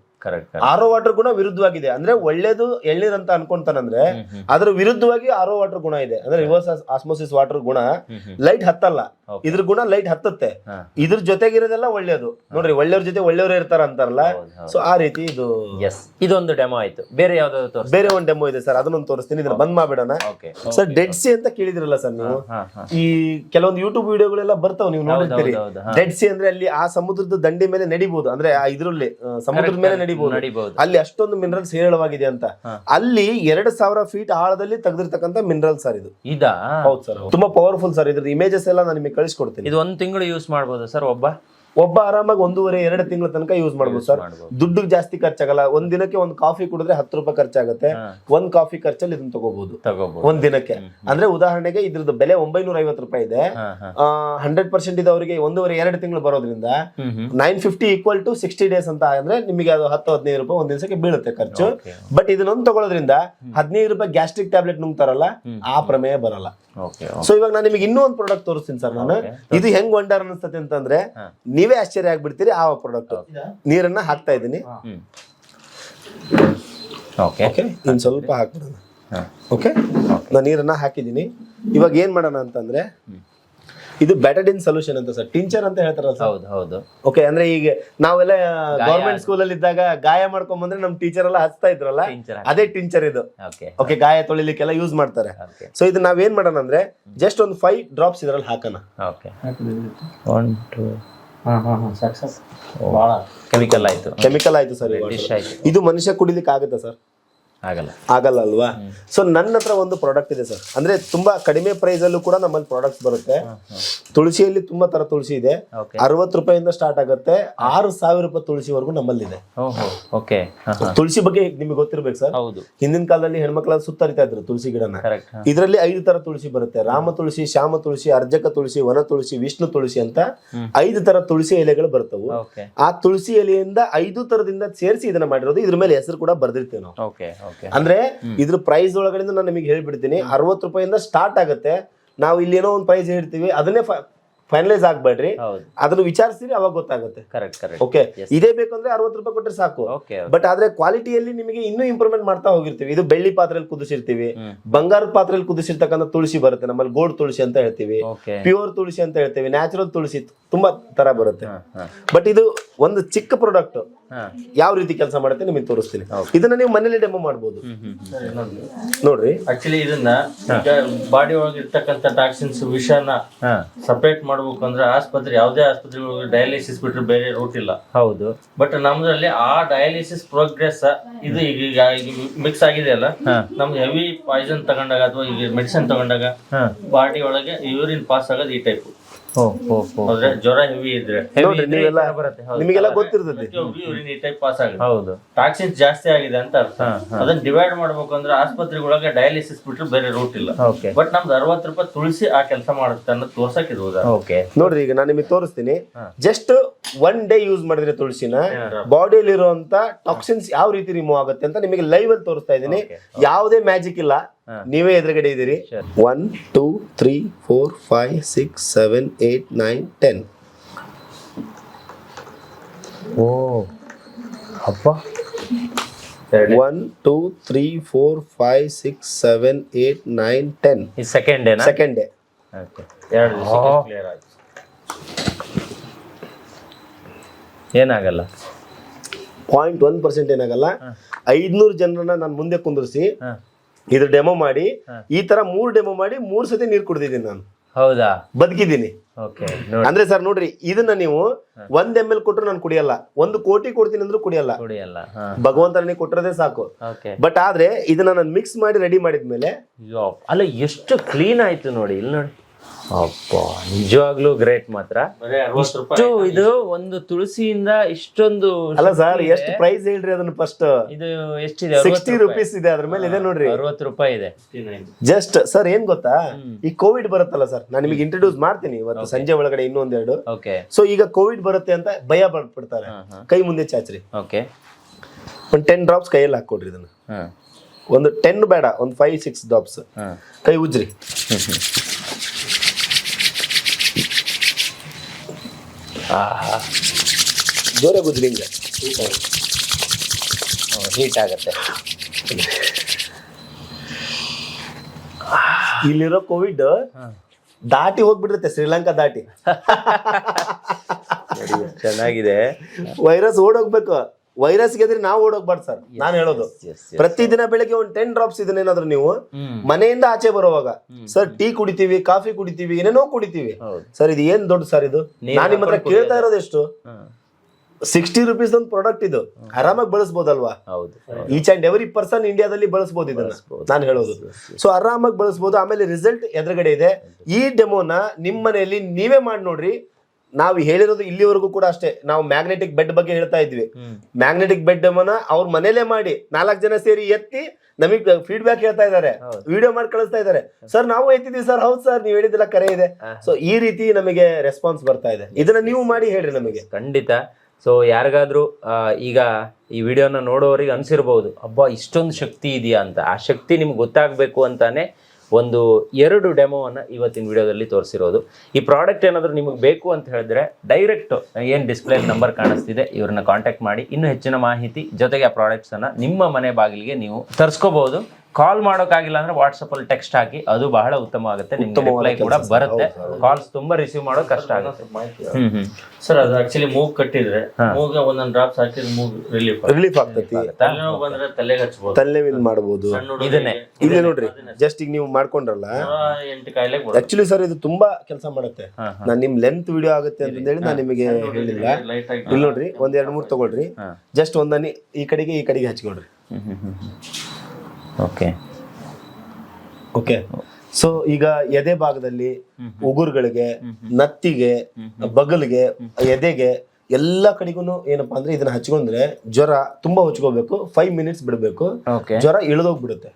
ಆರೋ ವಾಟರ್ ಗುಣ ವಿರುದ್ಧವಾಗಿದೆ. ಅಂದ್ರೆ ಒಳ್ಳೇದು ಎಳ್ನೀರ್ ಅಂತ ಅನ್ಕೊಂತಾನಂದ್ರೆ ಅದ್ರ ವಿರುದ್ಧವಾಗಿ ಆರೋ ವಾಟರ್ ಗುಣ ಇದೆ. ಅಂದ್ರೆ ರಿವರ್ಸ್ ಆಸ್ಮೋಸಿಸ್ ವಾಟರ್ ಗುಣ ಲೈಟ್ ಹತ್ತಲ್ಲ. ಇದ್ರ ಗುಣ ಲೈಟ್ ಹತ್ತತ್ತೆ. ಇದ್ರ ಜೊತೆಗಿರೋದೆಲ್ಲ ಒಳ್ಳೇದು. ನೋಡ್ರಿ ಒಳ್ಳೆಯವ್ರ ಜೊತೆ ಒಳ್ಳೆಯವರೇ ಇರ್ತಾರ ಅಂತಾರಲ್ಲ. ಸೊ ಆ ರೀತಿ ಇದು ಎಸ್ ಇದೊಂದು ಡೆಮೋ ಆಯ್ತು. ಬೇರೆ ಯಾವ್ದಾದ್ರು ಬೇರೆ ಒಂದು ಡೆಮೋ ಇದೆ ಸರ್. ಅದನ್ನೊಂದು ತೋರಿಸ್ತೀನಿ. ಇದನ್ನ ಬಂದ್ ಮಾಡ್ಬಿಡೋಣ. ಸರ್ ಡೆಡ್ ಸಿ ಅಂತ ಕೇಳಿದ್ರಲ್ಲ ಸರ್ ನೀವು? ಈ ಕೆಲವೊಂದು ಯೂಟ್ಯೂಬ್ ವಿಡಿಯೋಗಳೆಲ್ಲ ಬರ್ತಾವ ನೀವು ನೋಡಿರ್ತೀರಿ. ಡೆಡ್ ಸಿ ಅಂದ್ರೆ ಅಲ್ಲಿ ಆ ಸಮುದ್ರದ ದಂಡಿ ಮೇಲೆ ನಡಿಬಹುದು ಅಂದ್ರೆ ಆ ಇದ್ರಲ್ಲಿ ಸಮುದ್ರದ ಮೇಲೆ ನಡಿಬಹುದು ನಡಿಬಹುದು ಅಲ್ಲಿ ಅಷ್ಟೊಂದು ಮಿನರಲ್ಸ್ ಹೇರಳವಾಗಿದೆ ಅಂತ. ಅಲ್ಲಿ ಎರಡ್ ಸಾವಿರ ಫೀಟ್ ಆಳದಲ್ಲಿ ತೆಗೆದಿರ್ತಕ್ಕಂಥ ಮಿನರಲ್ ಸರ್ ಇದು. ಇದಾ? ಹೌದು ಸರ್ ತುಂಬಾ ಪವರ್ಫುಲ್ ಸರ್ ಇದ್ರದ್ದು ಇಮೇಜಸ್ ಎಲ್ಲ ನಾನು ನಿಮಗೆ ಕಳಿಸ್ಕೊಡ್ತೀನಿ. ಇದು ಒಂದ್ ತಿಂಗಳು ಯೂಸ್ ಮಾಡಬಹುದು ಸರ್ ಒಬ್ಬ? ಒಬ್ಬ ಆರಾಮಾಗಿ ಒಂದೂವರೆ ಎರಡು ತಿಂಗಳ ತನಕ ಯೂಸ್ ಮಾಡ್ಬೋದು ಸರ್. ದುಡ್ಡು ಜಾಸ್ತಿ ಖರ್ಚಾಗಲ್ಲ. ಒಂದ್ ದಿನಕ್ಕೆ ಒಂದು ಕಾಫಿ ಕುಡಿದ್ರೆ ಹತ್ತು ರೂಪಾಯಿ ಖರ್ಚಾಗುತ್ತೆ. ಒಂದ್ ಕಾಫಿ ಖರ್ಚಲ್ಲಿ ಇದನ್ನ ತಗೋಬಹುದು ಒಂದ್ ದಿನಕ್ಕೆ. ಅಂದ್ರೆ ಉದಾಹರಣೆಗೆ ಇದ್ರದ್ದು ಬೆಲೆ ಒಂಬೈನೂರ ಐವತ್ತು ರೂಪಾಯಿ ಇದೆ. ಹಂಡ್ರೆಡ್ ಪರ್ಸೆಂಟ್ ಇದವರಿಗೆ ಒಂದೂವರೆ ಎರಡು ತಿಂಗಳು ಬರೋದ್ರಿಂದ nine fifty equal to sixty days ಅಂತ ಅಂದ್ರೆ ನಿಮಗೆ ಅದು ಹತ್ತು ಹದಿನೈದು ರೂಪಾಯಿ ಒಂದ್ ದಿವಸಕ್ಕೆ ಬೀಳುತ್ತೆ ಖರ್ಚು. ಬಟ್ ಇದನ್ನೊಂದು ತಗೊಳ್ಳೋದ್ರಿಂದ ಹದಿನೈದು ರೂಪಾಯಿ ಗ್ಯಾಸ್ಟ್ರಿಕ್ ಟ್ಯಾಬ್ಲೆಟ್ ನುಂಗ್ತಾರಲ್ಲ ಆ ಪ್ರಮೇಯ ಬರಲ್ಲ. ಸೊ ಇವಾಗ ನಾನು ನಿಮಗೆ ಇನ್ನೂ ಒಂದು ಪ್ರಾಡಕ್ಟ್ ತೋರಿಸ್ತೀನಿ ಸರ್ ನಾನು. ಇದು ಹೆಂಗ್ ವಂಡರ್ ಅನಿಸ್ತದೆ ಅಂತಂದ್ರೆ. ನೀವೇ ಆಶ್ಚರ್ಯ ಆಗ್ಬಿಡ್ತೀರಿ ಆ ಪ್ರಾಡಕ್ಟ್ ನೀರನ್ನ ಹಾಕ್ತಾ ಇದ್ದೀನಿ. ಹ್ಮ್. ಓಕೆ ಓಕೆ ಇನ್ ಸ್ವಲ್ಪ ಹಾಕ್ಬಿಡೋಣ. ಓಕೆ ನಾನು ನೀರನ್ನ ಹಾಕಿದ್ದೀನಿ. ಇವಾಗ ಏನ್ ಮಾಡೋಣ ಅಂತಂದ್ರೆ ಇದು ಬೆಟಡಿನ್ ಸೊಲ್ಯೂಷನ್ ಅಂತ ಸರ್. ಟಿಂಚರ್ ಅಂತ ಹೇಳ್ತಾರಲ್ಲ ಸರ್. ಹೌದು ಹೌದು. ಓಕೆ ಅಂದ್ರೆ ಈಗ ನಾವೆಲ್ಲ ಗೌರ್ಮೆಂಟ್ ಸ್ಕೂಲಲ್ಲಿ ಇದ್ದಾಗ ಗಾಯ ಮಾಡ್ಕೊಂಡ್ ಬಂದ್ರೆ ನಮ್ ಟೀಚರ್ ಎಲ್ಲ ಹಚ್ತಾ ಇದ್ರಲ್ಲ? Tincture ಅದೇ ಟಿಂಚರ್ ಇದು. ಓಕೆ ಓಕೆ ಗಾಯ ತೊಳಿಲಿಕ್ಕೆಲ್ಲ ಯೂಸ್ ಮಾಡ್ತಾರೆ. ಸೊ ಇದು ನಾವೇನ್ ಮಾಡೋಣ ಅಂದ್ರೆ ಜಸ್ಟ್ ಒಂದು ಫೈವ್ ಡ್ರಾಪ್ಸ್ ಇದ್ರಲ್ಲಿ ಹಾಕೋಣ. ಓಕೆ ಒನ್ ಟು ಹಾಂ ಹಾಂ ಹಾಂ ಸಾಕು ಸಾಕು ಭಾಳ ಕೆಮಿಕಲ್ ಆಯ್ತು. ಕೆಮಿಕಲ್ ಆಯ್ತು ಸರ್ ಆಯ್ತು. ಇದು ಮನುಷ್ಯ ಕುಡಿಲಿಕ್ಕೆ ಆಗುತ್ತಾ ಸರ್? ಆಗಲ್ಲ. ಆಗಲ್ಲ ಅಲ್ವಾ? ಸೊ ನನ್ನ ಹತ್ರ ಒಂದು ಪ್ರಾಡಕ್ಟ್ ಇದೆ ಸರ್. ಅಂದ್ರೆ ತುಂಬಾ ಕಡಿಮೆ ಪ್ರೈಸ್ ಅಲ್ಲೂ ಕೂಡ ನಮ್ಮಲ್ಲಿ ಪ್ರಾಡಕ್ಟ್ ಬರುತ್ತೆ. ತುಳಸಿಯಲ್ಲಿ ತುಂಬಾ ತರ ತುಳಸಿ ಇದೆ. ಅರವತ್ ಅರವತ್ತು ರೂಪಾಯಿಂದ ಸ್ಟಾರ್ಟ್ ಆಗುತ್ತೆ. ಆರು ಸಾವಿರ ರೂಪಾಯಿ ತುಳಸಿವರೆಗೂ ನಮ್ಮಲ್ಲಿದೆ. ಓಕೆ ತುಳಸಿ ಬಗ್ಗೆ ನಿಮ್ಗೆ ಗೊತ್ತಿರ್ಬೇಕು ಸರ್. ಹೌದು. ಹಿಂದಿನ ಕಾಲದಲ್ಲಿ ಹೆಣ್ಮಕ್ಳ ಸುತ್ತರಿತಾ ಇದ್ರು ತುಳಸಿ ಗಿಡನ. ಇದರಲ್ಲಿ ಐದು ತರ ತುಳಸಿ ಬರುತ್ತೆ. ರಾಮ ತುಳಸಿ ಶ್ಯಾಮ ತುಳಸಿ ಅರ್ಜಕ ತುಳಸಿ ವನ ತುಳಸಿ ವಿಷ್ಣು ತುಳಸಿ ಅಂತ ಐದು ತರ ತುಳಸಿ ಎಲೆಗಳು ಬರ್ತವು. ಆ ತುಳಸಿ ಎಲೆಯಿಂದ ಐದು ತರದಿಂದ ಸೇರಿಸಿ ಇದನ್ನ ಮಾಡಿರೋದು. ಇದ್ರ ಮೇಲೆ ಹೆಸರು ಕೂಡ ಬರ್ದಿರ್ತೇವೆ ನಾವು. ಅಂದ್ರೆ ಇದ್ರ ಪ್ರೈಸ್ ಒಳಗಡೆ ನಾನು ನಿಮಗೆ ಹೇಳ್ಬಿಡ್ತೀನಿ. ಅರವತ್ತು ರೂಪಾಯಿಂದ ಸ್ಟಾರ್ಟ್ ಆಗುತ್ತೆ. ನಾವು ಇಲ್ಲಿ ಏನೋ ಒಂದು ಪ್ರೈಸ್ ಹೇಳ್ತೀವಿ. ಅದನ್ನೇ ಫೈನಲೈಸ್ ಆಗ್ಬೇಡ್ರಿ. ಅದನ್ನು ವಿಚಾರಿಸಿರಿ ಅವಾಗ ಗೊತ್ತಾಗುತ್ತೆ. ಕರೆಕ್ಟ್ ಕರೆಕ್ಟ್ ಓಕೆ ಇದೇ ಬೇಕಂದ್ರೆ ಅರವತ್ತು ರೂಪಾಯಿ ಕೊಟ್ಟರೆ ಸಾಕು. ಓಕೆ ಬಟ್ ಆದ್ರೆ ಕ್ವಾಲಿಟಿಯಲ್ಲಿ ನಿಮಗೆ ಇನ್ನೂ ಇಂಪ್ರೂವ್ಮೆಂಟ್ ಮಾಡ್ತಾ ಹೋಗಿರ್ತೀವಿ. ಇದು ಬೆಳ್ಳಿ ಪಾತ್ರೆಯಲ್ಲಿ ಕುದಿಸಿರ್ತೀವಿ. ಬಂಗಾರದ ಪಾತ್ರೆಯಲ್ಲಿ ಕುದಿಸಿರ್ತಕ್ಕಂಥ ತುಳಸಿ ಬರುತ್ತೆ. ನಮ್ಮಲ್ಲಿ ಗೋಲ್ಡ್ ತುಳಸಿ ಅಂತ ಹೇಳ್ತೀವಿ. ಪ್ಯೂರ್ ತುಳಸಿ ಅಂತ ಹೇಳ್ತೀವಿ. ನ್ಯಾಚುರಲ್ ತುಳಸಿ ತುಂಬಾ ತರ ಬರುತ್ತೆ. ಬಟ್ ಇದು ಒಂದು ಚಿಕ್ಕ ಪ್ರಾಡಕ್ಟ್ ಯಾವ ರೀತಿ ಕೆಲಸ ಮಾಡುತ್ತೆ ನಿಮಗೆ ತೋರಿಸ್ತೀನಿ. ಇದನ್ನ ನೀವು ಮನೇಲಿ ಡೆಮೋ ಮಾಡಬಹುದು ನೋಡ್ರಿ. ಆಕ್ಚುಲಿ ಇದನ್ನ ಬಾಡಿ ಒಳಗೆ ಇರ್ತಕ್ಕಂಥ ಟಾಕ್ಸಿನ್ಸ್ ವಿಷನ ಸಪರೇಟ್ ಸಪರೇಟ್ ಮಾಡ್ಬೇಕು ಅಂದ್ರೆ ಆಸ್ಪತ್ರೆ ಯಾವುದೇ ಆಸ್ಪತ್ರೆ ಡಯಾಲಿಸಿಸ್ ಬಿಟ್ರೆ ಬೇರೆ ರೂಟ್ ಇಲ್ಲ. ಹೌದು. ಬಟ್ ನಮ್ದ್ರಲ್ಲಿ ಆ ಡಯಾಲಿಸಿಸ್ ಪ್ರೋಗ್ರೆಸ್ ಇದು ಈಗ ಮಿಕ್ಸ್ ಆಗಿದೆ ಅಲ್ಲ. ನಮ್ದು ಹೆವಿ ಪಾಯ್ಸನ್ ತಗೊಂಡಾಗ ಅಥವಾ ಈಗ ಮೆಡಿಸಿನ್ ತಗೊಂಡಾಗ ಬಾಡಿ ಒಳಗೆ ಯೂರಿನ್ ಪಾಸ್ ಆಗೋದು ಈ ಟೈಪ್ ಜ್ವರ ಹೆವಿ ಇದ್ರೆ. ನೋಡ್ರಿ ನೀವೆಲ್ಲ ಬರುತ್ತೆ ಹೌದು. ನಿಮಗೆಲ್ಲ ಗೊತ್ತಿರ್ತದೆ. ಯೂರಿನ್ ಈ ಟೈಪ್ ಪಾಸ್ ಆಗುತ್ತೆ. ಹೌದು. ಟಾಕ್ಸಿನ್ಸ್ ಜಾಸ್ತಿ ಆಗಿದೆ ಅಂತ ಅರ್ಥ. ಅದನ್ನ ಡಿವೈಡ್ ಮಾಡ್ಬೇಕು ಅಂದ್ರೆ ಆಸ್ಪತ್ರೆಗಳೊಳಗೆ ಡಯಾಲಿಸಿಸ್ ಬಿಟ್ರೆ ಬೇರೆ ರೂಟ್ ಇಲ್ಲ. ಓಕೆ ಬಟ್ ನಮ್ದು ಅರವತ್ತು ರೂಪಾಯಿ ತುಳಸಿ ಆ ಕೆಲಸ ಮಾಡುತ್ತೆ ಅನ್ನೋದು ತೋರ್ಸಕ್ ಇದು ಉದಾಹರಣೆ. ಓಕೆ ನೋಡ್ರಿ ಈಗ ನಾನು ನಿಮಗೆ ತೋರಿಸ್ತೀನಿ. ಜಸ್ಟ್ ಒನ್ ಡೇ ಯೂಸ್ ಮಾಡಿದ್ರೆ ತುಳಸಿನ ಬಾಡಿಯಲ್ಲಿ ಇರುವಂತ ಟಾಕ್ಸಿನ್ಸ್ ಯಾವ ರೀತಿ ರಿಮೂವ್ ಆಗುತ್ತೆ ಅಂತ ನಿಮಗೆ ಲೈವ್ ಅಲ್ಲಿ ತೋರಿಸ್ತಾ ಇದ್ದೀನಿ. ಯಾವುದೇ ಮ್ಯಾಜಿಕ್ ಇಲ್ಲ. ನೀವೇ ಎದುರುಗಡೆ ಇದ್ದೀರಿ. One two three four five six seven eight nine ten ಓ ಅಪ್ಪ. One two three four five six seven eight nine ten second day second day ಎರಡು ಏನಾಗಲ್ಲ. ಪಾಯಿಂಟ್ ಒನ್ ಪರ್ಸೆಂಟ್ ಏನಾಗಲ್ಲ. ಐದ್ನೂರು ಜನರನ್ನ ನಾನು ಮುಂದೆ ಕುಂದಿರಿಸಿ ಇದ್ರ ಡೆಮೋ ಮಾಡಿ ಈ ತರ ಮೂರ್ ಡೆಮೋ ಮಾಡಿ ಮೂರ್ ಸತಿ ನೀರು ಕುಡ್ದಿದ್ದೀನಿ ನಾನು. ಹೌದಾ? ಬದುಕಿದ್ದೀನಿ. ಅಂದ್ರೆ ಸರ್ ನೋಡ್ರಿ ಇದನ್ನ ನೀವು ಒಂದ್ ಎಂ ಎಲ್ ಕೊಟ್ರು ನಾನು ಕುಡಿಯಲ್ಲ. ಒಂದು ಕೋಟಿ ಕೊಡ್ತೀನಿ ಅಂದ್ರೂ ಕುಡಿಯಲ್ಲ. ಕುಡಿಯಲ್ಲ ಭಗವಂತ ನನಗೆ ಕೊಟ್ಟಿರೋದೇ ಸಾಕು. ಬಟ್ ಆದ್ರೆ ಇದನ್ನ ನಾನು ಮಿಕ್ಸ್ ಮಾಡಿ ರೆಡಿ ಮಾಡಿದ್ಮೇಲೆ ಅಲ್ಲ ಎಷ್ಟು ಕ್ಲೀನ್ ಆಯ್ತು ನೋಡಿ ಇಲ್ಲಿ ನೋಡಿ. ಅಪ್ಪ ನಿಜವಾಗ್ಲೂ ಗ್ರೇಟ್ ಮಾತ್ರ. ಬರೀ ಅರವತ್ತು ರೂಪಾಯಿ ಇಷ್ಟು ಇದು ಒಂದು ತುಳಸಿಯಿಂದ ಇಷ್ಟೊಂದು ಅಲ್ಲ ಸರ್ ಎಷ್ಟು ಪ್ರೈಸ್ ಹೇಳ್ರಿ ಅದನ್ನ ಫಸ್ಟ್ ಇದು ಎಷ್ಟಿದೆ? ಸಿಕ್ಸ್ಟಿ ರುಪೀಸ್ ಇದೆ ಅದ್ರ ಮೇಲೆ ಇದೆ ನೋಡ್ರಿ. ಅರವತ್ತು ರೂಪಾಯಿ ಇದೆ. ಜಸ್ಟ್ ಸರ್ ಏನ್ ಗೊತ್ತಾ? ಈ ಕೋವಿಡ್ ಬರುತ್ತಲ್ಲ ಸರ್ ನಾನು ನಿಮಗೆ ಇಂಟ್ರೊಡ್ಯೂಸ್ ಮಾಡ್ತೀನಿ ಇವತ್ತು ಸಂಜೆ ಒಳಗಡೆ ಇನ್ನೊಂದೆರಡು ಓಕೆ ಸೊ ಈಗ ಕೋವಿಡ್ ಬರುತ್ತೆ ಅಂತ ಭಯ ಪಡ್ಬಿಡ್ತಾರೆ ಕೈ ಮುಂದೆ ಚಾಚ್ರಿ. ಓಕೆ ಒಂದು ಟೆನ್ ಡ್ರಾಪ್ಸ್ ಕೈಯಲ್ಲಿ ಹಾಕೊಡ್ರಿ ಇದನ್ನ. ಒಂದು ಟೆನ್ ಬೇಡ ಒಂದು ಫೈವ್ ಸಿಕ್ಸ್ ಡ್ರಾಪ್ಸ್ ಕೈ ಉಜ್ರಿ. ಜೋರಾಗಿ ಗುದ್ರಿ ಹಿಂಗೆ. ಹೀಟ್ ಆಗುತ್ತೆ. ಇಲ್ಲಿರೋ ಕೋವಿಡ್ ದಾಟಿ ಹೋಗ್ಬಿಡುತ್ತೆ ಶ್ರೀಲಂಕಾ ದಾಟಿ. ಚೆನ್ನಾಗಿದೆ. ವೈರಸ್ ಓಡೋಗ್ಬೇಕು. ವೈರಸ್ ಗೆದ್ರೆ ನಾವು ಓಡೋಗ್ಬಾರ್ದು ಸರ್. ನಾನು ಹೇಳೋದು. ಪ್ರತಿದಿನ ಬೆಳಿಗ್ಗೆ ಒಂದು ಟೆನ್ ಡ್ರಾಪ್ಸ್ ಇದನ್ನೇನಾದ್ರು ನೀವು ಮನೆಯಿಂದ ಆಚೆ ಬರುವಾಗ ಸರ್ ಟೀ ಕುಡಿತೀವಿ ಕಾಫಿ ಕುಡಿತೀವಿ ಏನೇನೋ ಕುಡಿತೀವಿ. ಸರ್ ಇದು ಏನ್ ದೊಡ್ಡ ಸರ್ ಇದು? ನಾನು ನಿಮ್ಮ ಹತ್ರ ಕೇಳ್ತಾ ಇರೋದು ಎಷ್ಟು. ಸಿಕ್ಸ್ಟಿ ರುಪೀಸ್ ಒಂದು ಪ್ರಾಡಕ್ಟ್ ಇದು. ಆರಾಮಾಗಿ ಬಳಸ್ಬೋದಲ್ವಾ? ಹೌದು. ಈಚ್ ಅಂಡ್ ಎವ್ರಿ ಪರ್ಸನ್ ಇಂಡಿಯಾದಲ್ಲಿ ಬಳಸ್ಬೋದು ಇದನ್ನ. ನಾನು ಹೇಳೋದು. ಸೊ ಆರಾಮಾಗಿ ಬಳಸ್ಬೋದು. ಆಮೇಲೆ ರಿಸಲ್ಟ್ ಎದುರುಗಡೆ ಇದೆ. ಈ ಡೆಮೋನ ನಿಮ್ಮ ಮನೆಯಲ್ಲಿ ನೀವೇ ಮಾಡಿ ನೋಡ್ರಿ. ನಾವು ಹೇಳಿರೋದು ಇಲ್ಲಿವರೆಗೂ ಕೂಡ ಅಷ್ಟೇ. ನಾವು ಮ್ಯಾಗ್ನೆಟಿಕ್ ಬೆಡ್ ಬಗ್ಗೆ ಹೇಳ್ತಾ ಇದ್ವಿ. ಮ್ಯಾಗ್ನೆಟಿಕ್ ಬೆಡ್ ಅವ್ರ ಮನೇಲೆ ಮಾಡಿ ನಾಲ್ಕು ಜನ ಸೇರಿ ಎತ್ತಿ ನಮಗೆ ಫೀಡ್ಬ್ಯಾಕ್ ಹೇಳ್ತಾ ಇದ್ದಾರೆ ವಿಡಿಯೋ ಮಾಡಿ ಕಳಿಸ್ತಾ ಇದ್ದಾರೆ ಸರ್ ನಾವು ಎತ್ತಿದೀವಿ ಸರ್ ಹೌದು ಸರ್ ನೀವು ಹೇಳಿದಿಲ್ಲ ಕರೆ ಇದೆ. ಸೊ ಈ ರೀತಿ ನಮಗೆ ರೆಸ್ಪಾನ್ಸ್ ಬರ್ತಾ ಇದೆ. ಇದನ್ನ ನೀವು ಮಾಡಿ ಹೇಳ್ರಿ ನಮಗೆ. ಖಂಡಿತ. ಸೊ ಯಾರಿಗಾದ್ರೂ ಈಗ ಈ ವಿಡಿಯೋನ ನೋಡೋರಿಗೆ ಅನ್ಸಿರ್ಬಹುದು ಅಬ್ಬಾ ಇಷ್ಟೊಂದು ಶಕ್ತಿ ಇದೆಯಾ? ಅಂತ. ಆ ಶಕ್ತಿ ನಿಮ್ಗೆ ಗೊತ್ತಾಗಬೇಕು ಅಂತಾನೆ ಒಂದು ಎರಡು ಡೆಮೋವನ್ನು ಇವತ್ತಿನ ವಿಡಿಯೋದಲ್ಲಿ ತೋರಿಸಿರೋದು. ಈ ಪ್ರಾಡಕ್ಟ್ ಏನಾದರೂ ನಿಮಗೆ ಬೇಕು ಅಂತ ಹೇಳಿದ್ರೆ ಡೈರೆಕ್ಟ್ ಏನು ಡಿಸ್ಪ್ಲೇ ನಂಬರ್ ಕಾಣಿಸ್ತಿದೆ, ಇವ್ರನ್ನ ಕಾಂಟ್ಯಾಕ್ಟ್ ಮಾಡಿ. ಇನ್ನೂ ಹೆಚ್ಚಿನ ಮಾಹಿತಿ ಜೊತೆಗೆ ಆ ಪ್ರಾಡಕ್ಟ್ಸನ್ನು ನಿಮ್ಮ ಮನೆ ಬಾಗಿಲಿಗೆ ನೀವು ತರಿಸ್ಕೋಬಹುದು ಕಾಲ್ ಮಾಡೋಕ್ಕಾಗಿಲ್ಲ ಅಂದ್ರೆ ವಾಟ್ಸಪ್ ಅಲ್ಲಿ ಟೆಕ್ಸ್ಟ್ ಹಾಕಿ ಅದು ಬಹಳ ಉತ್ತಮ ಆಗುತ್ತೆ ರಿಪ್ಲೈ ಕೂಡ ಬರುತ್ತೆ. ಕಾಲ್ಸ್ ತುಂಬಾ ರಿಸೀವ್ ಮಾಡೋದು ಕಷ್ಟ ಆಗುತ್ತೆ. ಹ್ಮ್ ಹ್ಮ್. ಸರ್ ಅದು ಆಕ್ಚುಲಿ ಮೂಗ್ ಕಟ್ಟಿದ್ರೆ ಮೂಗ ಒಂದೊಂದು ಡ್ರಾಪ್ಸ್ ಹಾಕಿದ್ರೆ ಮೂಗ್ ರಿಲೀಫ್ ರಿಲೀಫ್ ಆಗ್ತೈತಿ. ತಲೆನೋವು ಬಂದ್ರೆ ತಲೆಗೆ ಹಚ್ಬೋದು. ತಲೆ ಮಾಡ್ಬೋದು. ಮಾಡಬಹುದು ಇದನ್ನೇ. ಇಲ್ಲೇ ನೋಡ್ರಿ ಜಸ್ಟ್ ಈಗ ನೀವು ಮಾಡ್ಕೊಂಡ್ರಲ್ಲ ಎಂಟು ಕಾಯಿಲೆ ಬರುತ್ತೆ. ಆಕ್ಚುಲಿ ಸರ್ ಇದು ತುಂಬಾ ಕೆಲಸ ಮಾಡುತ್ತೆ. ನಾನು ನಿಮ್ ಲೆಂತ್ ವಿಡಿಯೋ ಆಗುತ್ತೆ ಅಂತ ಹೇಳಿ ನಾನು ನಿಮಗೆ ಹೇಳಿಲ್ಲ. ಇಲ್ಲ ನೋಡ್ರಿ ಒಂದ್ ಎರಡ್ ಮೂರ್ ತಗೊಳ್ರಿ. ಜಸ್ಟ್ ಒಂದನಿ ಈ ಕಡೆಗೆ ಈ ಕಡೆಗೆ ಹಚ್ಕೊಳ್ರಿ ಓಕೆ ಓಕೆ ಸೊ ಈಗ ಎದೆ ಭಾಗದಲ್ಲಿ ಉಗುರುಗಳಿಗೆ ನತ್ತಿಗೆ ಬಗಲಿಗೆ ಎದೆಗೆ ಎಲ್ಲ ಕಡೆಗೂ ಏನಪ್ಪಾ ಅಂದ್ರೆ ಇದನ್ನ ಹಚ್ಕೊಂಡ್ರೆ ಜ್ವರ ತುಂಬಾ ಹಚ್ಕೋಬೇಕು ಫೈವ್ ಮಿನಿಟ್ಸ್ ಬಿಡಬೇಕು. ಜ್ವರ ಇಳಿದೋಗ್ಬಿಡುತ್ತೆ.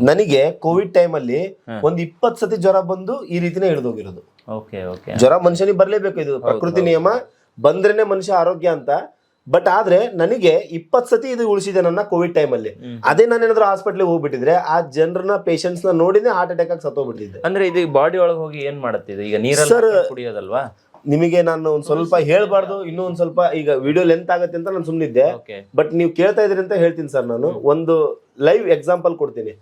ನನಗೆ ಕೋವಿಡ್ ಟೈಮ್ ಅಲ್ಲಿ ಒಂದ್ ಇಪ್ಪತ್ ಸತಿ ಜ್ವರ ಬಂದು ಈ ರೀತಿನೇ ಇಳಿದೋಗಿರೋದು. ಜ್ವರ ಮನುಷ್ಯನಿಗೆ ಬರ್ಲೇಬೇಕು ಇದು. ಪ್ರಕೃತಿ ನಿಯಮ ಬಂದ್ರೇನೆ ಮನುಷ್ಯ ಆರೋಗ್ಯ ಅಂತ. ಬಟ್ ಆದ್ರೆ ನನಗೆ ಇಪ್ಪತ್ ಸತಿ ಇದು ಉಳಿಸಿದೆ ನನ್ನ ಕೋವಿಡ್ ಟೈಮ್ ಅಲ್ಲಿ. ಅದೇ ನಾನು ಏನಾದ್ರು ಹಾಸ್ಪಿಟ್ಲಿಗೆ ಹೋಗ್ಬಿಟ್ಟಿದ್ರೆ ಆ ಜನರನ್ನ ಪೇಷಂಟ್ಸ್ನ ನೋಡಿದ್ರೆ ಹಾರ್ಟ್ ಅಟ್ಯಾಕ್ ಆಗಿ ಸತ್ತೋಗ್ಬಿಟ್ಟಿದ್ದೆ ಅಂದ್ರೆ ಇದು ಬಾಡಿ ಒಳಗೆ ಹೋಗಿ ಏನ್ ಮಾಡುತ್ತೆ ಇದು? ಈಗ ನೀರ Sir, ಕುಡಿಯೋದಲ್ವಾ? ನಿಮಗೆ ನಾನು ಒಂದ್ ಸ್ವಲ್ಪ ಹೇಳ್ಬಾರ್ದು ಇನ್ನೂ ಒಂದ್ ಸ್ವಲ್ಪ ಈಗ ವಿಡಿಯೋ ಲೆಂತ್ ಆಗತ್ತೆ ಅಂತ ನಾನು ಸುಮ್ಮನಿದ್ದೆ ಓಕೆ ಬಟ್ ನೀವು ಕೇಳ್ತಾ ಇದ್ರಿ ಅಂತ ಹೇಳ್ತೀನಿ ಸರ್ ನಾನು. ಒಂದು ಲೈವ್ ಎಕ್ಸಾಂಪಲ್ ಕೊಡ್ತೀನಿ.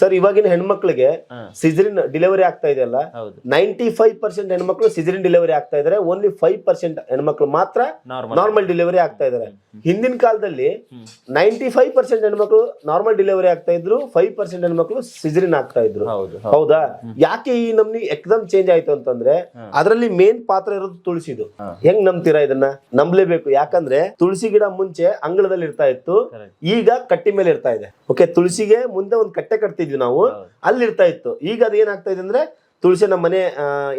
ಸರ್ ಇವಾಗಿನ ಹೆಣ್ಮಕ್ಳಿಗೆ ಸಿಜರಿನ್ ಡೆಲಿವರಿ ಆಗ್ತಾ ಇದೆ ಅಲ್ಲ? ನೈಂಟಿ ಫೈವ್ ಪರ್ಸೆಂಟ್ ಹೆಣ್ಮಕ್ಳು ಸಿಜರಿನ್ ಡೆಲಿವರಿ ಆಗ್ತಾ ಇದಾರೆ. ಓನ್ಲಿ ಫೈವ್ ಪರ್ಸೆಂಟ್ ಹೆಣ್ಮಕ್ಳು ಮಾತ್ರ ನಾರ್ಮಲ್ ಡೆಲಿವರಿ ಆಗ್ತಾ ಇದಾರೆ. ಹಿಂದಿನ ಕಾಲದಲ್ಲಿ ನೈಂಟಿ ಫೈವ್ ಪರ್ಸೆಂಟ್ ಹೆಣ್ಮಕ್ಳು ನಾರ್ಮಲ್ ಡೆಲಿವರಿ ಆಗ್ತಾ ಇದ್ರು ಫೈವ್ ಪರ್ಸೆಂಟ್ ಹೆಣ್ಮಕ್ಳು ಸಿಜರಿನ್ ಆಗ್ತಾ ಇದ್ರು. ಹೌದಾ ಯಾಕೆ ಈ ನಮ್ನಿ ಎಕ್ಸಾಮ್ ಚೇಂಜ್ ಆಯ್ತು ಅಂತಂದ್ರೆ ಅದರಲ್ಲಿ ಮೇನ್ ಪಾತ್ರ ಇರೋದು ತುಳಸಿದು ಹೆಂಗ್ ನಂಬ್ತೀರಾ ಇದನ್ನ? ನಂಬಲೇಬೇಕು. ಯಾಕಂದ್ರೆ ತುಳಸಿ ಗಿಡ ಮುಂಚೆ ಅಂಗಳದಲ್ಲಿ ಇರ್ತಾ ಇತ್ತು ಈಗ ಕಟ್ಟಿ ಮೇಲೆ ಇರ್ತಾ ಇದೆ. ಓಕೆ ತುಳಸಿಗೆ ಮುಂದೆ ಒಂದು ಕಟ್ಟೆ ಕಟ್ತಿದ್ವಿ ನಾವು. ಅಲ್ಲಿ ಇರ್ತಾ ಇತ್ತು. ಈಗ ಅದು ಏನಾಗ್ತಾ ಇದೆ ಅಂದ್ರೆ ತುಳಸಿ ನಮ್ಮ ಮನೆ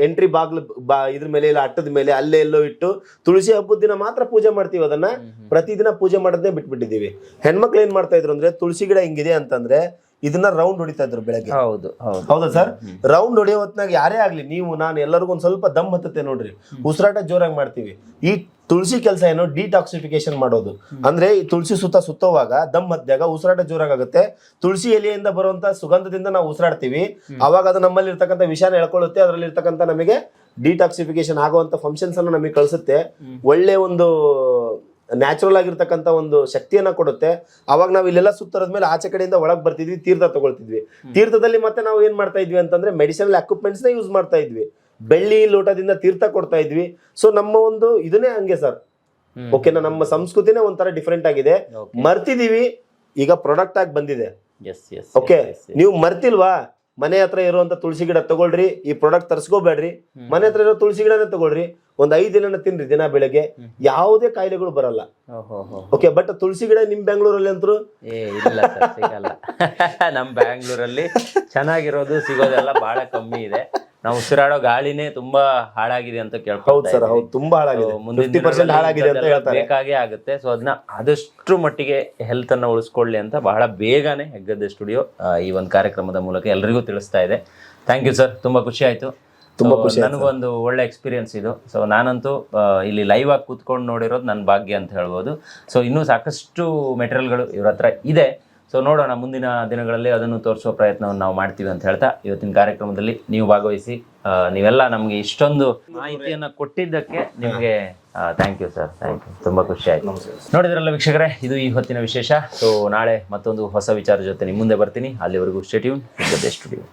ಎಂಟ್ರಿ ಬಾಗ್ಲು ಬಾ ಇದ್ರ ಮೇಲೆ ಇಲ್ಲ ಅಟ್ಟದ ಮೇಲೆ ಅಲ್ಲೇ ಎಲ್ಲೋ ಇಟ್ಟು ತುಳಸಿ ಹಬ್ಬದ ದಿನ ಮಾತ್ರ ಪೂಜೆ ಮಾಡ್ತೀವಿ ಅದನ್ನ. ಪ್ರತಿದಿನ ಪೂಜೆ ಮಾಡೋದನ್ನೇ ಬಿಟ್ಬಿಟ್ಟಿದೀವಿ ಹೆಣ್ಮಕ್ಳು ಏನ್ ಮಾಡ್ತಾ ಇದ್ರು ಅಂದ್ರೆ ತುಳಸಿ ಗಿಡ ಹಿಂಗಿದೆ ಅಂತಂದ್ರೆ ಇದನ್ನ ರೌಂಡ್ ಹೊಡಿತಾ ಇದ್ರು ಬೆಳಗ್ಗೆ. ಹೌದು ಹೌದು. ಹೌದಾ ಸರ್? ರೌಂಡ್ ಹೊಡಿಯೋ ಹೊತ್ನಾಗ ಯಾರೇ ಆಗ್ಲಿ ನೀವು ನಾನು ಎಲ್ಲರಿಗೂ ಒಂದ್ ಸ್ವಲ್ಪ ದಮ್ ಹತ್ತತೆ ನೋಡ್ರಿ. ಉಸಿರಾಟ ಜೋರಾಗಿ ಮಾಡ್ತೀವಿ. ಈ ತುಳಸಿ ಕೆಲಸ ಏನು ಡಿಟಾಕ್ಸಿಫಿಕೇಶನ್ ಮಾಡೋದು. ಅಂದ್ರೆ ಈ ತುಳಸಿ ಸುತ್ತ ಸುತ್ತೋವಾಗ ದಮ್ ಮಧ್ಯಾಗ ಉಸಿರಾಟ ಜೋರಾಗುತ್ತೆ ತುಳಸಿ ಎಲೆಯಿಂದ ಬರುವಂತ ಸುಗಂಧದಿಂದ ನಾವು ಉಸಿರಾಡ್ತೀವಿ. ಅವಾಗ ಅದು ನಮ್ಮಲ್ಲಿ ಇರ್ತಕ್ಕಂಥ ವಿಷಾನ ಎಳ್ಕೊಳ್ಳುತ್ತೆ. ಅದರಲ್ಲಿ ಇರ್ತಕ್ಕಂಥ ನಮಗೆ ಡಿಟಾಕ್ಸಿಫಿಕೇಶನ್ ಆಗುವಂತ ಫಂಕ್ಷನ್ಸ್ ಅನ್ನು ನಮಗೆ ಕಳಿಸುತ್ತೆ. ಒಳ್ಳೆ ಒಂದು ನ್ಯಾಚುರಲ್ ಆಗಿರ್ತಕ್ಕಂಥ ಒಂದು ಶಕ್ತಿಯನ್ನ ಕೊಡುತ್ತೆ. ಅವಾಗ ನಾವು ಇಲ್ಲೆಲ್ಲ ಸುತ್ತರದ್ಮೇಲೆ ಆಚೆ ಕಡೆಯಿಂದ ಒಳಗೆ ಬರ್ತಿದ್ವಿ ತೀರ್ಥ ತಗೊಳ್ತಿದ್ವಿ. ತೀರ್ಥದಲ್ಲಿ ಮತ್ತೆ ನಾವು ಏನ್ ಮಾಡ್ತಾ ಇದ್ವಿ ಅಂತಂದ್ರೆ ಮೆಡಿಸಿನಲ್ ಎಕ್ವಿಪ್ಮೆಂಟ್ಸ್ನ ಯೂಸ್ ಮಾಡ್ತಾ ಇದ್ವಿ. ಬೆಳ್ಳಿ ಲೋಟದಿಂದ ತೀರ್ಥ ಕೊಡ್ತಾ ಇದ್ವಿ. ಸೊ ನಮ್ಮ ಒಂದು ಇದನ್ನೇ ಹಂಗೆ ಸರ್ ಓಕೆನಾ ನಮ್ಮ ಸಂಸ್ಕೃತಿನೇ ಒಂಥರ ಡಿಫ್ರೆಂಟ್ ಆಗಿದೆ. ಮರ್ತಿದೀವಿ ಈಗ ಪ್ರಾಡಕ್ಟ್ ಆಗಿ ಬಂದಿದೆ. ಎಸ್ ಎಸ್ ಓಕೆ ನೀವು ಮರ್ತಿಲ್ವಾ? ಮನೆ ಹತ್ರ ಇರುವಂತ ತುಳಸಿ ಗಿಡ ತಗೊಳ್ರಿ ಈ ಪ್ರಾಡಕ್ಟ್ ತರಿಸ್ಕೋಬೇಡ್ರಿ. ಮನೆ ಹತ್ರ ಇರೋ ತುಳಸಿ ಗಿಡನೇ ತಗೊಳ್ರಿ. ಒಂದ್ ಐದ್ ದಿನ ತಿನ್ರಿ ದಿನ ಬೆಳಗ್ಗೆ. ಯಾವುದೇ ಕಾಯಿಲೆಗಳು ಬರಲ್ಲ. ಓಕೆ ಬಟ್ ತುಳಸಿ ಗಿಡ ನಿಮ್ ಬೆಂಗಳೂರಲ್ಲಿ ಅಂತರು ನಮ್ ಬ್ಯಾಂಗ್ಳೂರಲ್ಲಿ ಚೆನ್ನಾಗಿರೋದು ಸಿಗೋದೆಲ್ಲ ಬಹಳ ಕಮ್ಮಿ ಇದೆ. ನಾವು ಉಸಿರಾಡೋ ಗಾಳಿನೇ ತುಂಬಾ ಹಾಳಾಗಿದೆ ಅಂತ ಹೌದು ಸರ್ ಹೌದು ತುಂಬಾ ಹಾಳಾಗಿದೆ. So, ಮುಂದಿನ ಪರ್ಸೆಂಟ್ ಹಾಳಾಗಿದೆ ಅಂತ ಹೇಳ್ತಾರೆ. ಬೇಕಾಗೇ ಆಗುತ್ತೆ. ಸೊ ಅದನ್ನ ಆದಷ್ಟು ಮಟ್ಟಿಗೆ ಹೆಲ್ತ್ ಅನ್ನ ಉಳಿಸ್ಕೊಳ್ಳಿ ಅಂತ ಬಹಳ ಬೇಗನೆ ಹೆಗ್ಗದ್ದೆ ಸ್ಟುಡಿಯೋ ಈ ಒಂದು ಕಾರ್ಯಕ್ರಮದ ಮೂಲಕ ಎಲ್ರಿಗೂ ತಿಳಿಸ್ತಾ ಇದೆ. ಥ್ಯಾಂಕ್ ಯು ಸರ್ ತುಂಬಾ ಖುಷಿ ಆಯ್ತು. ತುಂಬಾ ಖುಷಿ ನನಗೊಂದು ಒಳ್ಳೆ ಎಕ್ಸ್ಪೀರಿಯನ್ಸ್ ಇದು. ಸೊ ನಾನಂತೂ ಇಲ್ಲಿ ಲೈವ್ ಆಗಿ ಕೂತ್ಕೊಂಡು ನೋಡಿರೋದು ನನ್ನ ಭಾಗ್ಯ ಅಂತ ಹೇಳ್ಬೋದು. ಸೊ ಇನ್ನೂ ಸಾಕಷ್ಟು ಮೆಟೀರಿಯಲ್ಗಳು ಇವ್ರ ಹತ್ರ ಇದೆ. ಸೊ ನೋಡೋಣ ಮುಂದಿನ ದಿನಗಳಲ್ಲಿ ಅದನ್ನು ತೋರಿಸುವ ಪ್ರಯತ್ನವನ್ನು ನಾವು ಮಾಡ್ತೀವಿ ಅಂತ ಹೇಳ್ತಾ ಇವತ್ತಿನ ಕಾರ್ಯಕ್ರಮದಲ್ಲಿ ನೀವು ಭಾಗವಹಿಸಿ ನೀವೆಲ್ಲ ನಮಗೆ ಇಷ್ಟೊಂದು ಮಾಹಿತಿಯನ್ನು ಕೊಟ್ಟಿದ್ದಕ್ಕೆ ನಿಮಗೆ thank you sir thank you ತುಂಬ ಖುಷಿ ಆಯ್ತು. ನೋಡಿದ್ರಲ್ಲ ವೀಕ್ಷಕರೇ, ಇದು ಈ ಹೊತ್ತಿನ ವಿಶೇಷ. ಸೊ ನಾಳೆ ಮತ್ತೊಂದು ಹೊಸ ವಿಚಾರ ಜೊತೆ ನಿಮ್ಮ ಮುಂದೆ ಬರ್ತೀನಿ. ಅಲ್ಲಿವರೆಗೂ ಸ್ಟೇಟ್ಯೂನ್ ಸ್ಟುಡಿಯೋ